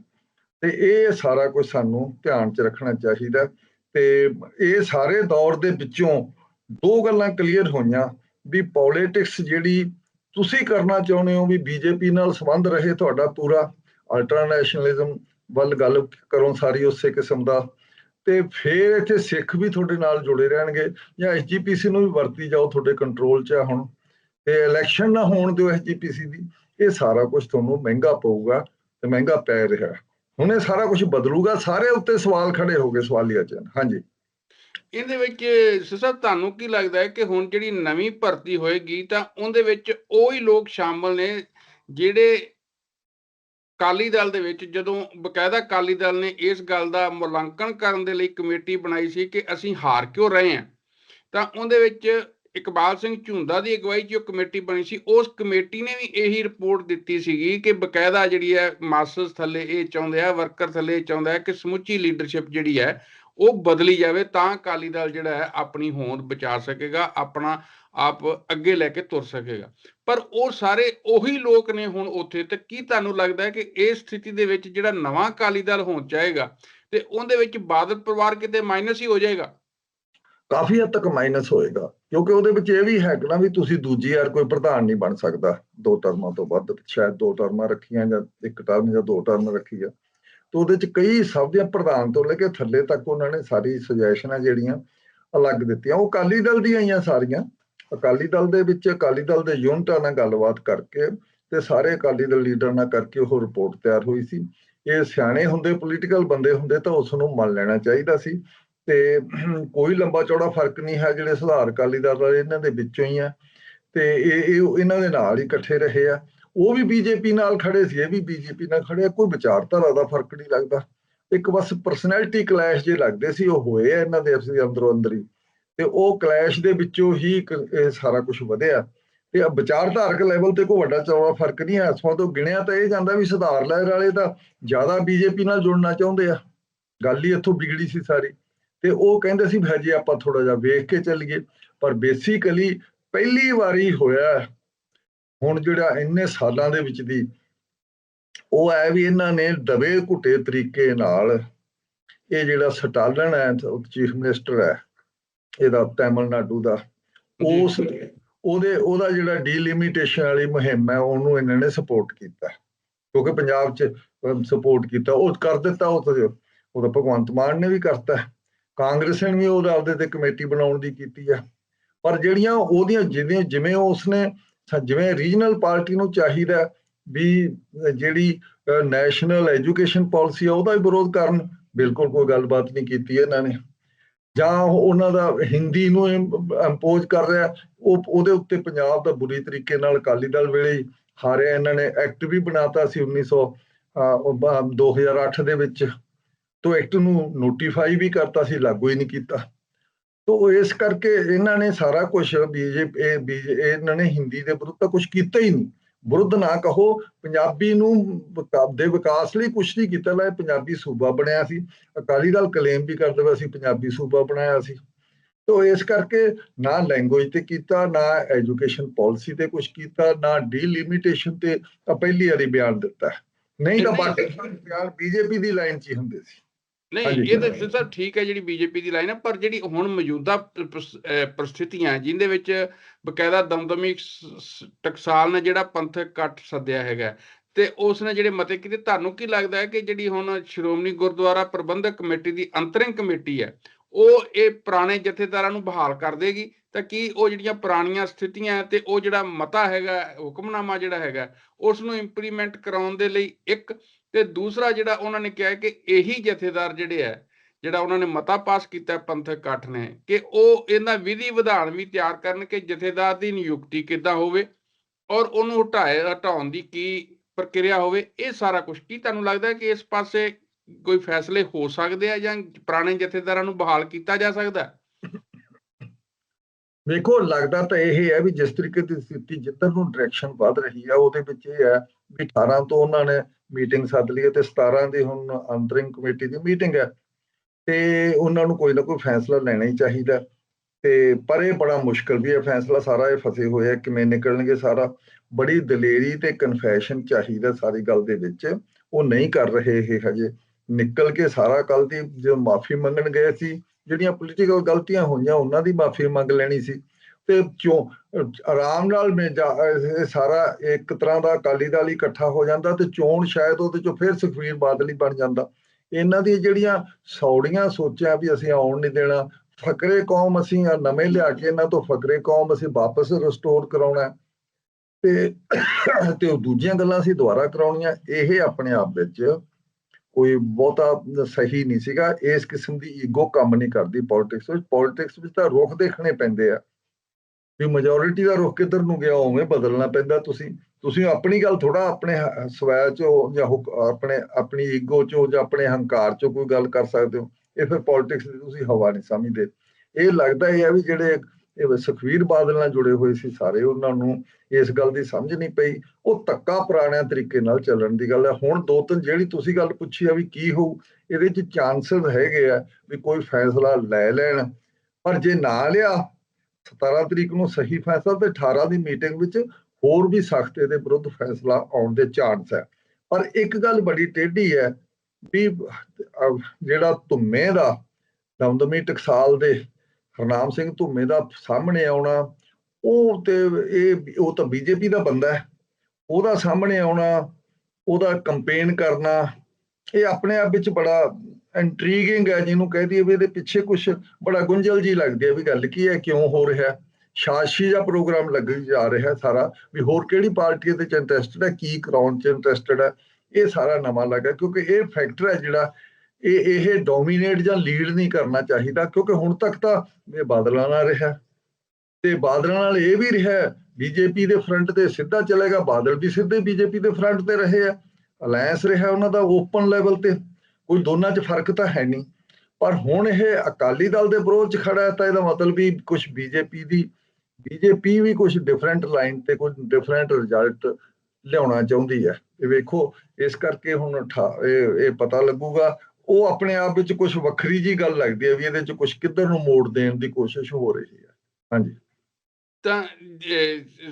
ਤੇ ਇਹ ਸਾਰਾ ਕੁਝ ਸਾਨੂੰ ਧਿਆਨ 'ਚ ਰੱਖਣਾ ਚਾਹੀਦਾ। ਤੇ ਇਹ ਸਾਰੇ ਦੌਰ ਦੇ ਵਿੱਚੋਂ ਦੋ ਗੱਲਾਂ ਕਲੀਅਰ ਹੋਈਆਂ ਵੀ ਪੋਲਿਟਿਕਸ ਜਿਹੜੀ ਤੁਸੀਂ ਕਰਨਾ ਚਾਹੁੰਦੇ ਹੋ ਵੀ ਬੀਜੇਪੀ ਨਾਲ ਸੰਬੰਧ ਰਹੇ ਤੁਹਾਡਾ ਪੂਰਾ ਅਲਟਰਾ ਨੈਸ਼ਨਲਿਜ਼ਮ ਵੱਲ ਗੱਲ ਕਰੋ ਸਾਰੀ ਉਸੇ ਕਿਸਮ ਦਾ ਤੇ ਫਿਰ ਇੱਥੇ ਸਿੱਖ ਵੀ ਤੁਹਾਡੇ ਨਾਲ ਜੁੜੇ ਰਹਿਣਗੇ ਜਾਂ ਐਸਜੀਪੀਸੀ ਨੂੰ ਵੀ ਵਰਤੀ ਜਾਓ ਤੁਹਾਡੇ ਕੰਟਰੋਲ 'ਚ ਆ ਹੁਣ। ਤੇ ਇਲੈਕਸ਼ਨ ਨਾ ਹੋਣ ਦਿਓ ਐਸਜੀਪੀਸੀ ਦੀ, ਇਹ ਸਾਰਾ ਕੁਝ ਤੁਹਾਨੂੰ ਮਹਿੰਗਾ ਪਊਗਾ ਤੇ ਮਹਿੰਗਾ ਪੈ ਰਿਹਾ। ਹੁਣ ਇਹ ਸਾਰਾ ਕੁਝ ਬਦਲੂਗਾ, ਸਾਰੇ ਉੱਤੇ ਸਵਾਲ ਖੜੇ ਹੋ ਗਏ ਸਵਾਲੀਆ ਚ। ਹਾਂਜੀ। ਇਹਦੇ ਵਿੱਚ ਸਸਬ ਤੁਹਾਨੂੰ ਕੀ ਲੱਗਦਾ ਹੈ ਕਿ ਹੁਣ ਜਿਹੜੀ ਨਵੀਂ ਭਰਤੀ ਹੋਏਗੀ, ਤਾਂ ਉਹਦੇ ਵਿੱਚ ਉਹ ਹੀ ਲੋਕ ਸ਼ਾਮਲ ਨੇ ਜਿਹੜੇ ਕਾਲੀ ਦਲ ਦੇ ਵਿੱਚ, ਜਦੋਂ ਬਕਾਇਦਾ ਕਾਲੀ ਦਲ ਨੇ ਇਸ ਗੱਲ ਦਾ ਮੁਲਾਂਕਣ ਕਰਨ ਦੇ ਲਈ ਕਮੇਟੀ ਬਣਾਈ ਸੀ ਕਿ ਅਸੀਂ ਹਾਰ ਕਿਉਂ ਰਹੇ ਹਾਂ, ਤਾਂ ਉਹਦੇ ਵਿੱਚ ਇਕਬਾਲ ਸਿੰਘ ਝੁੰਦਾ ਦੀ ਅਗਵਾਈ 'ਚ ਜੋ ਕਮੇਟੀ ਬਣੀ ਸੀ, ਉਸ ਕਮੇਟੀ ਨੇ ਵੀ ਇਹੀ ਰਿਪੋਰਟ ਦਿੱਤੀ ਸੀਗੀ ਕਿ ਬਕਾਇਦਾ ਜਿਹੜੀ ਹੈ ਮਾਸਸ ਥੱਲੇ ਇਹ ਚਾਹੁੰਦੇ ਆ ਵਰਕਰ ਥੱਲੇ ਇਹ ਚਾਹੁੰਦਾ ਹੈ ਕਿ ਸਮੁੱਚੀ ਲੀਡਰਸ਼ਿਪ ਜਿਹੜੀ ਹੈ ਉਹ ਬਦਲੀ ਜਾਵੇ ਤਾਂ ਅਕਾਲੀ ਦਲ ਜਿਹੜਾ ਹੈ ਆਪਣੀ ਹੋਂਦ ਬਚਾ ਸਕੇਗਾ, ਆਪਣਾ ਆਪ ਅੱਗੇ ਲੈ ਕੇ ਤੁਰ ਸਕੇਗਾ। ਪਰ ਉਹ ਸਾਰੇ ਉਹੀ ਲੋਕ ਨੇ ਹੁਣ ਉੱਥੇ ਤੇ ਕੀ ਤੁਹਾਨੂੰ ਲੱਗਦਾ ਹੈ ਕਿ ਇਸ ਸਥਿਤੀ ਦੇ ਵਿੱਚ ਜਿਹੜਾ ਨਵਾਂ ਅਕਾਲੀ ਦਲ ਹੋਣ ਚਾਹੇਗਾ ਤੇ ਉਹਦੇ ਵਿੱਚ ਬਾਦਲ ਪਰਿਵਾਰ ਕਿਤੇ ਮਾਈਨਸ ਹੀ ਹੋ ਜਾਏਗਾ? ਕਾਫੀ ਹੱਦ ਤੱਕ ਮਾਈਨਸ ਹੋਏਗਾ। ਕਿਉਂਕਿ ਉਹਦੇ ਵਿੱਚ ਇਹ ਵੀ ਹੈ ਕਿ ਨਾ ਵੀ ਤੁਸੀਂ ਦੂਜੀ ਵਾਰ ਕੋਈ ਪ੍ਰਧਾਨ ਨਹੀਂ ਬਣ ਸਕਦਾ। ਦੋ ਟਰਮਾਂ ਤੋਂ ਵੱਧ, ਸ਼ਾਇਦ ਦੋ ਟਰਮਾਂ ਰੱਖੀਆਂ ਜਾਂ ਇੱਕ ਟਰਮ ਜਾਂ ਦੋ ਟਰਮ ਰੱਖੀ ਆ। ਤੇ ਉਹਦੇ ਚ ਕਈ ਸਭ ਦੀਆਂ ਪ੍ਰਧਾਨ ਤੋਂ ਲੈ ਕੇ ਥੱਲੇ ਤੱਕ ਉਹਨਾਂ ਨੇ ਸਾਰੀ ਸੁਜੈਸ਼ਨਾਂ ਜਿਹੜੀਆਂ ਅਲੱਗ ਦਿੱਤੀਆਂ। ਉਹ ਅਕਾਲੀ ਦਲ ਦੀਆਂ ਆਈਆਂ ਸਾਰੀਆਂ। ਅਕਾਲੀ ਦਲ ਦੇ ਵਿੱਚ ਅਕਾਲੀ ਦਲ ਦੇ ਯੂਨਿਟਾਂ ਨਾਲ ਗੱਲਬਾਤ ਕਰਕੇ ਤੇ ਸਾਰੇ ਅਕਾਲੀ ਦਲ ਲੀਡਰ ਨਾਲ ਕਰਕੇ ਉਹ ਰਿਪੋਰਟ ਤਿਆਰ ਹੋਈ ਸੀ। ਇਹ ਸਿਆਣੇ ਹੁੰਦੇ ਪੋਲੀਟੀਕਲ ਬੰਦੇ ਹੁੰਦੇ ਤਾਂ ਉਸ ਨੂੰ ਮੰਨ ਲੈਣਾ ਚਾਹੀਦਾ ਸੀ। ਤੇ ਕੋਈ ਲੰਬਾ ਚੌੜਾ ਫ਼ਰਕ ਨਹੀਂ ਹੈ, ਜਿਹੜੇ ਸੁਧਾਰ ਅਕਾਲੀ ਦਲ ਵਾਲੇ ਇਹਨਾਂ ਦੇ ਵਿੱਚੋਂ ਹੀ ਆ। ਤੇ ਇਹ ਇਹ ਇਹਨਾਂ ਦੇ ਨਾਲ ਹੀ ਇਕੱਠੇ ਰਹੇ ਆ। ਉਹ ਵੀ ਬੀਜੇਪੀ ਨਾਲ ਖੜੇ ਸੀ, ਇਹ ਵੀ ਬੀਜੇਪੀ ਨਾਲ ਖੜੇ ਆ। ਕੋਈ ਵਿਚਾਰਧਾਰਾ ਦਾ ਫ਼ਰਕ ਨਹੀਂ ਲੱਗਦਾ। ਇੱਕ ਬਸ ਪਰਸਨੈਲਿਟੀ ਕਲੈਸ਼ ਜੇ ਲੱਗਦੇ ਸੀ, ਉਹ ਹੋਏ ਆ ਇਹਨਾਂ ਦੇ ਅਸੀਂ ਅੰਦਰੋਂ ਅੰਦਰ ਹੀ। ਤੇ ਉਹ ਕਲੈਸ਼ ਦੇ ਵਿੱਚੋਂ ਹੀ ਇੱਕ, ਇਹ ਸਾਰਾ ਕੁਝ ਵਧਿਆ। ਤੇ ਵਿਚਾਰਧਾਰਕ ਲੈਵਲ ਤੇ ਕੋਈ ਵੱਡਾ ਚੌੜਾ ਫ਼ਰਕ ਨਹੀਂ ਹੈ ਅਸਮਾਂ ਤੋਂ ਗਿਣਿਆ ਤਾਂ ਇਹ ਜਾਂਦਾ ਵੀ ਸੁਧਾਰ ਲਹਿਰ ਵਾਲੇ ਤਾਂ ਜ਼ਿਆਦਾ ਬੀਜੇਪੀ ਨਾਲ ਜੁੜਨਾ ਚਾਹੁੰਦੇ ਆ। ਗੱਲ ਹੀ ਇੱਥੋਂ ਵਿਗੜੀ ਸੀ ਸਾਰੀ। ਤੇ ਉਹ ਕਹਿੰਦੇ ਸੀ ਭਾਜੀ ਆਪਾਂ ਥੋੜਾ ਜਿਹਾ ਵੇਖ ਕੇ ਚੱਲੀਏ। ਪਰ ਬੇਸਿਕਲੀ ਪਹਿਲੀ ਵਾਰੀ ਹੋਇਆ ਹੁਣ ਜਿਹੜਾ ਇੰਨੇ ਸਾਲਾਂ ਦੇ ਵਿੱਚ ਦੀ ਉਹ ਹੈ ਵੀ ਇਹਨਾਂ ਨੇ ਦਬੇ ਘੁੱਟੇ ਤਰੀਕੇ ਨਾਲ ਇਹ ਜਿਹੜਾ ਸਟਾਲਨ ਹੈ ਚੀਫ ਮਿਨਿਸਟਰ ਹੈ ਇਹਦਾ ਤਾਮਿਲਨਾਡੂ ਦਾ ਉਸ ਉਹਦੇ ਉਹਦਾ ਜਿਹੜਾ ਡੀਲਿਮਿਟੇਸ਼ਨ ਵਾਲੀ ਮੁਹਿੰਮ ਹੈ ਉਹਨੂੰ ਇਹਨਾਂ ਨੇ ਸਪੋਰਟ ਕੀਤਾ। ਕਿਉਂਕਿ ਪੰਜਾਬ 'ਚ ਸਪੋਰਟ ਕੀਤਾ। ਉਹ ਕਰ ਦਿੱਤਾ ਉਹ ਤਾਂ ਉਹਦਾ ਭਗਵੰਤ ਮਾਨ ਨੇ ਵੀ ਕਰਤਾ। ਕਾਂਗਰਸ ਨੇ ਵੀ ਉਹਦਾ ਆਪਦੇ ਤੇ ਕਮੇਟੀ ਬਣਾਉਣ ਦੀ ਕੀਤੀ ਆ। ਪਰ ਜਿਹੜੀਆਂ ਉਹਦੀਆਂ ਜਿਵੇਂ ਜਿਵੇਂ ਉਸਨੇ ਜਿਵੇਂ ਰੀਜਨਲ ਪਾਰਟੀ ਨੂੰ ਚਾਹੀਦਾ ਵੀ ਜਿਹੜੀ ਨੈਸ਼ਨਲ ਐਜੂਕੇਸ਼ਨ ਪਾਲਿਸੀ ਆ ਉਹਦਾ ਵੀ ਵਿਰੋਧ ਕਰਨ ਬਿਲਕੁਲ ਕੋਈ ਗੱਲਬਾਤ ਨਹੀਂ ਕੀਤੀ ਇਹਨਾਂ ਨੇ। ਜਾਂ ਉਹਨਾਂ ਦਾ ਹਿੰਦੀ ਨੂੰ ਇੰਪੋਜ਼ ਕਰ ਰਿਹਾ ਉਹ ਉਹਦੇ ਉੱਤੇ ਪੰਜਾਬ ਦਾ ਬੁਰੀ ਤਰੀਕੇ ਨਾਲ ਅਕਾਲੀ ਦਲ ਵੇਲੇ ਹਾਰਿਆ। ਇਹਨਾਂ ਨੇ ਐਕਟ ਵੀ ਬਣਾਤਾ ਸੀ 1900 ਅਹ, ਉਹ ਬ- 2008 ਦੇ ਵਿੱਚ। ਤੋਂ ਐਕਟ ਨੂੰ ਨੋਟੀਫਾਈ ਵੀ ਕਰਤਾ ਸੀ ਲਾਗੂ ਹੀ ਨਹੀਂ ਕੀਤਾ। ਤੋਂ ਇਸ ਕਰਕੇ ਇਹਨਾਂ ਨੇ ਸਾਰਾ ਕੁਝ ਬੀਜੇਪੀ ਇਹਨਾਂ ਨੇ ਹਿੰਦੀ ਦੇ ਵਿਰੁੱਧ ਤਾਂ ਕੁਝ ਕੀਤਾ ਹੀ ਨਹੀਂ। ਵਿਰੁੱਧ ਨਾ ਕਹੋ ਪੰਜਾਬੀ ਨੂੰ ਦੇ ਵਿਕਾਸ ਲਈ ਕੁਝ ਨਹੀਂ ਕੀਤਾ ਲੈ ਪੰਜਾਬੀ ਸੂਬਾ ਬਣਿਆ ਸੀ। ਅਕਾਲੀ ਦਲ ਕਲੇਮ ਵੀ ਕਰਦਾ ਵਾ ਅਸੀਂ ਪੰਜਾਬੀ ਸੂਬਾ ਬਣਾਇਆ ਸੀ। ਤੋ ਇਸ ਕਰਕੇ ਨਾ ਲੈਂਗੁਏਜ ਤੇ ਕੀਤਾ ਨਾ ਐਜੂਕੇਸ਼ਨ ਪਾਲਿਸੀ ਤੇ ਕੁਝ ਕੀਤਾ ਨਾ ਡੀਲਿਮਿਟੇਸ਼ਨ ਤੇ ਤਾਂ ਪਹਿਲੀ ਵਾਰੀ ਬਿਆਨ ਦਿੱਤਾ। ਨਹੀਂ ਤਾਂ ਬਾਕੀ ਬਿਆਨ ਬੀਜੇਪੀ ਦੀ ਲਾਈਨ 'ਚ ਹੀ ਹੁੰਦੇ ਸੀ। ਨਹੀਂ ਇਹ ਤਾਂ। ਸਰ ਠੀਕ ਹੈ ਜਿਹੜੀ ਬੀਜੇਪੀ ਦੀ ਲਾਈਨ ਹੈ ਪਰ ਜਿਹੜੀ ਹੁਣ ਮੌਜੂਦਾ ਪਰਿਸਥਿਤੀਆਂ ਜਿੰਦੇ ਵਿੱਚ ਬਕਾਇਦਾ ਦਮਦਮੀ ਟਕਸਾਲ ਨੇ ਜਿਹੜਾ ਪੰਥਕ ਇਕੱਠ ਸੱਦਿਆ ਹੈਗਾ ਤੇ ਉਸ ਨੇ ਜਿਹੜੇ ਮਤੇ ਕੀਤੇ ਤੁਹਾਨੂੰ ਕੀ ਲੱਗਦਾ ਹੈ ਕਿ ਜਿਹੜੀ ਹੁਣ ਸ਼੍ਰੋਮਣੀ ਗੁਰਦੁਆਰਾ ਪ੍ਰਬੰਧਕ ਕਮੇਟੀ ਦੀ ਅੰਤਰਿੰਗ ਕਮੇਟੀ ਹੈ ਉਹ ਇਹ ਪੁਰਾਣੇ ਜਥੇਦਾਰਾਂ ਨੂੰ ਬਹਾਲ ਕਰ ਦੇਗੀ ਤਾਂ ਕੀ ਉਹ ਜਿਹੜੀਆਂ ਪੁਰਾਣੀਆਂ ਸਥਿਤੀਆਂ ਤੇ ਉਹ ਜਿਹੜਾ ਮਤਾ ਹੈਗਾ ਹੁਕਮਨਾਮਾ ਜਿਹੜਾ ਹੈਗਾ ਉਸ ਨੂੰ ਇੰਪਲੀਮੈਂਟ ਕਰਾਉਣ ਦੇ ਲਈ ਇੱਕ ਤੇ ਦੂਸਰਾ ਜਿਹੜਾ ਉਹਨਾਂ ਨੇ ਕਿਹਾ ਕਿ ਇਹੀ ਜਥੇਦਾਰ ਜਿਹੜੇ ਹੈ, ਜਿਹੜਾ ਉਹਨਾਂ ਨੇ ਮਤਾ ਪਾਸ ਕੀਤਾ ਪੰਥਕ ਇਕੱਠ ਨੇ, ਕਿ ਉਹ ਇਹਦਾ ਵਿਧੀ ਵਿਧਾਨ ਵੀ ਤਿਆਰ ਕਰਨ ਕਿ ਜਥੇਦਾਰ ਦੀ ਨਿਯੁਕਤੀ ਕਿੱਦਾਂ ਹੋਵੇ ਔਰ ਉਹਨੂੰ ਹਟਾਏ, ਹਟਾਉਣ ਦੀ ਕੀ ਪ੍ਰਕਿਰਿਆ ਹੋਵੇ, ਇਹ ਸਾਰਾ ਕੁਝ ਕੀ ਤੁਹਾਨੂੰ ਲੱਗਦਾ ਕਿ ਇਸ ਪਾਸੇ ਕੋਈ ਫੈਸਲੇ ਹੋ ਸਕਦੇ ਆ ਜਾਂ ਪੁਰਾਣੇ ਜਥੇਦਾਰਾਂ ਨੂੰ ਬਹਾਲ ਕੀਤਾ ਜਾ ਸਕਦਾ ਹੈ? ਵੇਖੋ, ਲੱਗਦਾ ਤਾਂ ਇਹ ਹੈ ਵੀ ਜਿਸ ਤਰੀਕੇ ਦੀ ਸਥਿਤੀ ਜਿੱਧਰ ਨੂੰ ਡਾਇਰੈਕਸ਼ਨ ਵੱਧ ਰਹੀ ਹੈ ਉਹਦੇ ਵਿੱਚ ਇਹ ਹੈ ਵੀ 18 ਤੋਂ ਉਹਨਾਂ ਨੇ ਮੀਟਿੰਗ ਸੱਦ ਲਈ ਹੈ ਤੇ 17 ਦੀ ਹੁਣ ਅੰਤਰਿੰਗ ਕਮੇਟੀ ਦੀ ਮੀਟਿੰਗ ਹੈ। ਤੇ ਉਹਨਾਂ ਨੂੰ ਕੋਈ ਨਾ ਕੋਈ ਫੈਸਲਾ ਲੈਣਾ ਹੀ ਚਾਹੀਦਾ। ਤੇ ਪਰ ਇਹ ਬੜਾ ਮੁਸ਼ਕਲ ਵੀ ਹੈ, ਫੈਸਲਾ ਸਾਰਾ ਇਹ ਫਸੇ ਹੋਏ ਆ ਕਿਵੇਂ ਨਿਕਲਣਗੇ ਸਾਰਾ। ਬੜੀ ਦਲੇਰੀ ਤੇ ਕਨਫੈਸ਼ਨ ਚਾਹੀਦਾ ਸਾਰੀ ਗੱਲ ਦੇ ਵਿੱਚ। ਉਹ ਨਹੀਂ ਕਰ ਰਹੇ ਇਹ ਹਜੇ। ਨਿਕਲ ਕੇ ਸਾਰਾ ਕੱਲ ਦੀ ਜੋ ਮਾਫੀ ਮੰਗਣ ਗਏ ਸੀ, ਜਿਹੜੀਆਂ ਪੋਲੀਟੀਕਲ ਗਲਤੀਆਂ ਹੋਈਆਂ, ਉਹਨਾਂ ਦੀ ਮਾਫੀ ਮੰਗ ਲੈਣੀ ਸੀ। ਤੇ ਕਿਉਂ? ਆਰਾਮ ਨਾਲ ਮੈਂ ਜਾ- ਇਹ ਸਾਰਾ ਇੱਕ ਤਰ੍ਹਾਂ ਦਾ ਅਕਾਲੀ ਦਲ ਇਕੱਠਾ ਹੋ ਜਾਂਦਾ ਤੇ ਚੋਣ ਸ਼ਾਇਦ ਉਹਦੇ ਚੋਂ ਫਿਰ ਸੁਖਵੀਰ ਬਾਦਲ ਹੀ ਬਣ ਜਾਂਦਾ। ਇਹਨਾਂ ਦੀ ਜਿਹੜੀਆਂ ਸੌੜੀਆਂ ਸੋਚਾਂ ਵੀ ਅਸੀਂ ਆਉਣ ਨਹੀਂ ਦੇਣਾ, ਫਕਰੇ ਕੌਮ ਅਸੀਂ ਨਵੇਂ ਲਿਆ ਕੇ ਇਹਨਾਂ ਤੋਂ ਫਕਰੇ ਕੌਮ ਅਸੀਂ ਵਾਪਸ ਰਿਸਟੋਰ ਕਰਾਉਣਾ। ਹੈ। ਤੇ ਤੇ ਉਹ ਦੂਜੀਆਂ ਗੱਲਾਂ ਅਸੀਂ ਦੁਬਾਰਾ ਕਰਾਉਣੀਆਂ, ਇਹ ਆਪਣੇ ਆਪ ਵਿੱਚ ਕੋਈ ਬਹੁਤਾ ਸਹੀ ਨਹੀਂ ਸੀਗਾ। ਇਸ ਕਿਸਮ ਦੀ ਈਗੋ ਕੰਮ ਨਹੀਂ ਕਰਦੀ ਪੋਲਿਟਿਕਸ ਵਿੱਚ। ਪੋਲਿਟਿਕਸ ਵਿੱਚ ਤਾਂ ਰੁਖ ਦੇਖਣੇ ਪੈਂਦੇ ਆ। ਵੀ ਮੈਜੋਰਿਟੀ ਦਾ ਰੁਖ ਕਿੱਧਰ ਨੂੰ ਗਿਆ, ਉਵੇਂ ਬਦਲਣਾ ਪੈਂਦਾ ਤੁਸੀਂ। ਤੁਸੀਂ ਆਪਣੀ ਗੱਲ ਥੋੜਾ ਆਪਣੇ ਸਵੈ ਚੋਂ ਜਾਂ ਹੁਕ- ਆਪਣੇ, ਆਪਣੀ ਈਗੋ ਚੋਂ ਜਾਂ ਆਪਣੇ ਹੰਕਾਰ ਚੋਂ ਕੋਈ ਗੱਲ ਕਰ ਸਕਦੇ ਹੋ। ਇਹ ਫਿਰ ਪੋਲਿਟਿਕਸ ਦੀ ਤੁਸੀਂ ਹਵਾ ਨਹੀਂ ਸਮਝਦੇ। ਇਹ ਲੱਗਦਾ ਇਹ ਆ ਵੀ ਜਿਹੜੇ ਇਹ ਸੁਖਵੀਰ ਬਾਦਲ ਨਾਲ ਜੁੜੇ ਹੋਏ ਸੀ ਸਾਰੇ, ਉਹਨਾਂ ਨੂੰ ਇਸ ਗੱਲ ਦੀ ਸਮਝ ਨਹੀਂ ਪਈ। ਉਹ ਧੱਕਾ ਪੁਰਾਣਿਆਂ ਤਰੀਕੇ ਨਾਲ ਚੱਲਣ ਦੀ ਗੱਲ ਹੈ। ਹੁਣ ਦੋ ਤਿੰਨ ਜਿਹੜੀ ਤੁਸੀਂ ਗੱਲ ਪੁੱਛੀ ਆ ਵੀ ਕੀ ਹੋਊ, ਇਹਦੇ ਚ ਚਾਂਸਸ ਹੈਗੇ ਆ ਵੀ ਕੋਈ ਫੈਸਲਾ ਲੈ ਲੈਣ। ਪਰ ਜੇ ਨਾ ਲਿਆ 17 ਤਰੀਕ ਨੂੰ ਸਹੀ ਫੈਸਲਾ ਤੇ 18 ਦੀ ਮੀਟਿੰਗ ਵਿੱਚ ਹੋਰ ਵੀ ਸਖਤ ਇਹਦੇ ਵਿਰੁੱਧ ਫੈਸਲਾ ਆਉਣ ਦੇ ਚਾਂਸ ਹੈ। ਪਰ ਇੱਕ ਗੱਲ ਬੜੀ ਟੇਢੀ ਹੈ ਵੀ ਜਿਹੜਾ ਧੁੰਮੇ ਦਾ ਦਮਦਮੀ ਟਕਸਾਲ ਦੇ ਹਰਨਾਮ ਸਿੰਘ ਧੁੰਮੇ ਦਾ ਸਾਹਮਣੇ ਆਉਣਾ, ਉਹ ਤੇ ਇਹ, ਉਹ ਤਾਂ ਬੀਜੇਪੀ ਦਾ ਬੰਦਾ ਹੈ। ਉਹਦਾ ਸਾਹਮਣੇ ਆਉਣਾ, ਉਹਦਾ ਕੰਪੇਨ ਕਰਨਾ, ਇਹ ਆਪਣੇ ਆਪ ਵਿੱਚ ਬੜਾ ਇੰਟਰੀਗਿੰਗ ਹੈ, ਜਿਹਨੂੰ ਕਹਿ ਦਈਏ ਵੀ ਇਹਦੇ ਪਿੱਛੇ ਕੁਝ ਬੜਾ ਗੁੰਝਲ ਜੀ ਲੱਗਦੀ ਹੈ ਵੀ ਗੱਲ ਕੀ ਹੈ, ਕਿਉਂ ਹੋ ਰਿਹਾ ਸ਼ਾਸ਼ੀ ਦਾ ਪ੍ਰੋਗਰਾਮ ਲੱਗ ਜਾ ਰਿਹਾ ਸਾਰਾ, ਵੀ ਹੋਰ ਕਿਹੜੀ ਪਾਰਟੀ ਇਹਦੇ ਚ ਇੰਟਰਸਟਡ ਹੈ, ਕੀ ਕਰਾਉਣ ਚ ਇੰਟਰਸਟਡ ਹੈ, ਇਹ ਸਾਰਾ ਨਵਾਂ ਲੱਗਾ, ਕਿਉਂਕਿ ਇਹ ਫੈਕਟਰ ਹੈ ਜਿਹੜਾ ਇਹ ਇਹ ਡੋਮੀਨੇਟ ਜਾਂ ਲੀਡ ਨਹੀਂ ਕਰਨਾ ਚਾਹੀਦਾ, ਕਿਉਂਕਿ ਹੁਣ ਤੱਕ ਤਾਂ ਇਹ ਬਾਦਲਾਂ ਨਾਲ ਰਿਹਾ ਤੇ ਬਾਦਲਾਂ ਨਾਲ ਇਹ ਵੀ ਰਿਹਾ ਬੀਜੇਪੀ ਦੇ ਫਰੰਟ ਤੇ ਸਿੱਧਾ ਚਲੇਗਾ, ਬਾਦਲ ਵੀ ਸਿੱਧੇ ਬੀਜੇਪੀ ਦੇ ਫਰੰਟ ਤੇ ਰਹੇ ਆ ਅਲਾਈਅੰਸ ਰਿਹਾ ਉਹਨਾਂ ਦਾ ਓਪਨ ਲੈਵਲ ਤੇ। ਕੋਈ ਦੋਨਾਂ 'ਚ ਫ਼ਰਕ ਤਾਂ ਹੈ ਨਹੀਂ। ਪਰ ਹੁਣ ਇਹ ਅਕਾਲੀ ਦਲ ਦੇ ਵਿਰੋਧ 'ਚ ਖੜਾ ਹੈ ਤਾਂ ਇਹਦਾ ਮਤਲਬ ਵੀ ਕੁਝ ਬੀਜੇਪੀ ਦੀ, ਬੀਜੇਪੀ ਵੀ ਕੁਝ ਡਿਫਰੈਂਟ ਲਾਈਨ ਤੇ ਕੁਝ ਡਿਫਰੈਂਟ ਰਿਜ਼ਲਟ ਲਿਆਉਣਾ ਚਾਹੁੰਦੀ ਹੈ। ਇਹ ਵੇਖੋ, ਇਸ ਕਰਕੇ ਹੁਣ ਅਠਾ- ਇਹ ਇਹ ਪਤਾ ਲੱਗੂਗਾ। ਉਹ ਆਪਣੇ ਆਪ ਵਿੱਚ ਕੁਝ ਵੱਖਰੀ ਜੀ ਗੱਲ ਲੱਗਦੀ ਹੈ ਵੀ ਇਹਦੇ 'ਚ ਕੁਝ ਕਿੱਧਰ ਨੂੰ ਮੋੜ ਦੇਣ ਦੀ ਕੋਸ਼ਿਸ਼ ਹੋ ਰਹੀ ਹੈ। ਹਾਂਜੀ। ਤਾਂ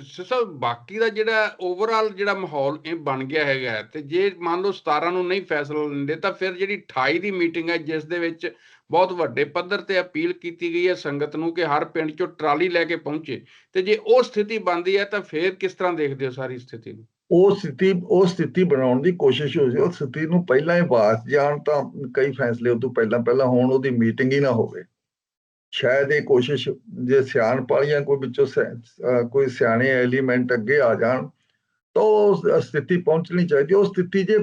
ਸਰ ਬਾਕੀ ਦਾ ਜਿਹੜਾ ਓਵਰਆਲ ਜਿਹੜਾ ਮਾਹੌਲ ਇਹ ਬਣ ਗਿਆ ਹੈਗਾ ਤੇ ਜੇ ਮੰਨ ਲਓ 17 ਨੂੰ ਨਹੀਂ ਫੈਸਲਾ ਲੈਂਦੇ, ਤਾਂ ਫਿਰ ਜਿਹੜੀ 28 ਦੀ ਮੀਟਿੰਗ ਹੈ, ਜਿਸ ਦੇ ਵਿੱਚ ਬਹੁਤ ਵੱਡੇ ਪੱਧਰ ਤੇ ਅਪੀਲ ਕੀਤੀ ਗਈ ਹੈ ਸੰਗਤ ਨੂੰ ਕਿ ਹਰ ਪਿੰਡ ਚੋਂ ਟਰਾਲੀ ਲੈ ਕੇ ਪਹੁੰਚੇ, ਤੇ ਜੇ ਉਹ ਸਥਿਤੀ ਬਣਦੀ ਹੈ, ਤਾਂ ਫਿਰ ਕਿਸ ਤਰ੍ਹਾਂ ਦੇਖਦੇ ਹੋ ਸਾਰੀ ਸਥਿਤੀ ਨੂੰ? ਉਹ ਸਥਿਤੀ ਉਹ ਸਥਿਤੀ ਬਣਾਉਣ ਦੀ ਕੋਸ਼ਿਸ਼ ਹੋ ਰਹੀ ਉਹ ਸਥਿਤੀ ਨੂੰ ਪਹਿਲਾਂ ਹੀ ਬਾਸ ਜਾਣ ਤਾਂ ਕਈ ਫੈਸਲੇ ਉਹ ਪਹਿਲਾਂ ਪਹਿਲਾਂ ਹੋਣ, ਉਹਦੀ ਮੀਟਿੰਗ ਹੀ ਨਾ ਹੋਵੇ। ਸ਼ਾਇਦ ਇਹ ਕੋਸ਼ਿਸ਼ ਜੇ ਸਿਆਣ ਪਾਲੀਆਂ ਕੋਈ ਵਿੱਚੋਂ ਸਿਆ- ਕੋਈ ਸਿਆਣੇ ਐਲੀਮੈਂਟ ਅੱਗੇ ਆ ਜਾਣ ਤਾਂ ਉਹ ਸਥਿਤੀ ਪਹੁੰਚਣੀ ਚਾਹੀਦੀ ਉਹ ਸਥਿਤੀ ਜੇ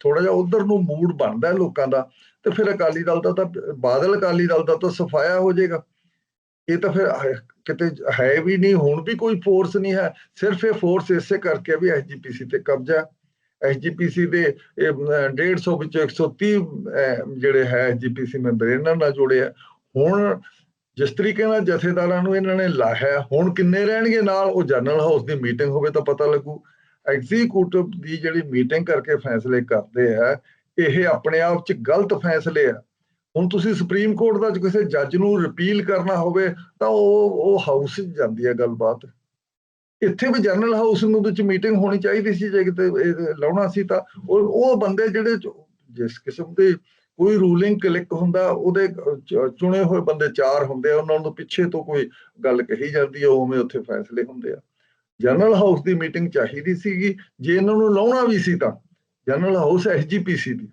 ਥੋੜਾ ਜਿਹਾ ਉਧਰ ਨੂੰ ਮੂਡ ਬਣਦਾ ਲੋਕਾਂ ਦਾ ਤੇ ਫਿਰ ਅਕਾਲੀ ਦਲ ਦਾ ਤਾਂ ਬਾਦਲ ਅਕਾਲੀ ਦਲ ਦਾ ਤਾਂ ਸਫਾਇਆ ਹੋ ਜਾਏਗਾ। ਇਹ ਤਾਂ ਫਿਰ ਕਿਤੇ ਹੈ ਵੀ ਨਹੀਂ ਹੁਣ ਵੀ ਕੋਈ ਫੋਰਸ ਨਹੀਂ ਹੈ। ਸਿਰਫ ਇਹ ਫੋਰਸ ਇਸੇ ਕਰਕੇ ਵੀ ਐਸਜੀਪੀਸੀ ਤੇ ਕਬਜ਼ਾ ਐਸਜੀਪੀਸੀ ਦੇ ਇਹ, ਅਹ, 150 ਵਿੱਚੋਂ 130 ਅਹ, ਜਿਹੜੇ ਹੈ ਐਸਜੀਪੀਸੀ ਮੈਂਬਰ ਇਹਨਾਂ ਨਾਲ ਜੁੜੇ ਆ। ਹੁਣ ਜਿਸ ਤਰੀਕੇ ਨਾਲ ਜਥੇਦਾਰਾਂ ਨੂੰ ਇਹਨਾਂ ਨੇ ਲਾਇਆ ਹੁਣ ਕਿੰਨੇ ਰਹਿਣਗੇ ਨਾਲ? ਉਹ ਜਨਰਲ ਹਾਊਸ ਦੀ ਮੀਟਿੰਗ ਹੋਵੇ ਤਾਂ ਪਤਾ ਲੱਗੂ। ਐਗਜ਼ੀਕਿਊਟਿਵ ਦੀ ਜਿਹੜੀ ਮੀਟਿੰਗ ਕਰਕੇ ਫੈਸਲੇ ਕਰਦੇ ਆ, ਇਹ ਆਪਣੇ ਆਪ ਚ ਗਲਤ ਫੈਸਲੇ ਆ। ਹੁਣ ਤੁਸੀਂ ਸੁਪਰੀਮ ਕੋਰਟ ਦਾ ਕਿਸੇ ਜੱਜ ਨੂੰ ਰਿਪੀਲ ਕਰਨਾ ਹੋਵੇ, ਤਾਂ ਉਹ ਉਹ ਹਾਊਸ 'ਚ ਜਾਂਦੀ ਹੈ ਗੱਲਬਾਤ। ਇੱਥੇ ਵੀ ਜਨਰਲ ਹਾਊਸ ਨੂੰ ਵਿੱਚ ਮੀਟਿੰਗ ਹੋਣੀ ਚਾਹੀਦੀ ਸੀ, ਜੇ ਕਿਤੇ ਲਾਉਣਾ ਸੀ ਤਾਂ। ਉਹ ਉਹ ਬੰਦੇ ਜਿਹੜੇ ਜਿਸ ਕਿਸਮ ਦੇ ਕੋਈ ਰੂਲਿੰਗ ਕਲਿੱਕ ਹੁੰਦਾ, ਉਹਦੇ ਚੁਣੇ ਹੋਏ ਬੰਦੇ ਚਾਰ ਹੁੰਦੇ ਆ, ਉਹਨਾਂ ਨੂੰ ਪਿੱਛੇ ਤੋਂ ਕੋਈ ਗੱਲ ਕਹੀ ਜਾਂਦੀ ਹੈ ਉਵੇਂ ਉੱਥੇ ਫੈਸਲੇ ਹੁੰਦੇ ਆ। ਜਨਰਲ ਹਾਊਸ ਦੀ ਮੀਟਿੰਗ ਚਾਹੀਦੀ ਸੀਗੀ, ਜੇ ਇਹਨਾਂ ਨੂੰ ਲਾਉਣਾ ਵੀ ਸੀ ਤਾਂ। ਜਨਰਲ ਹਾਊਸ ਐਸਜੀਪੀਸੀ ਦੀ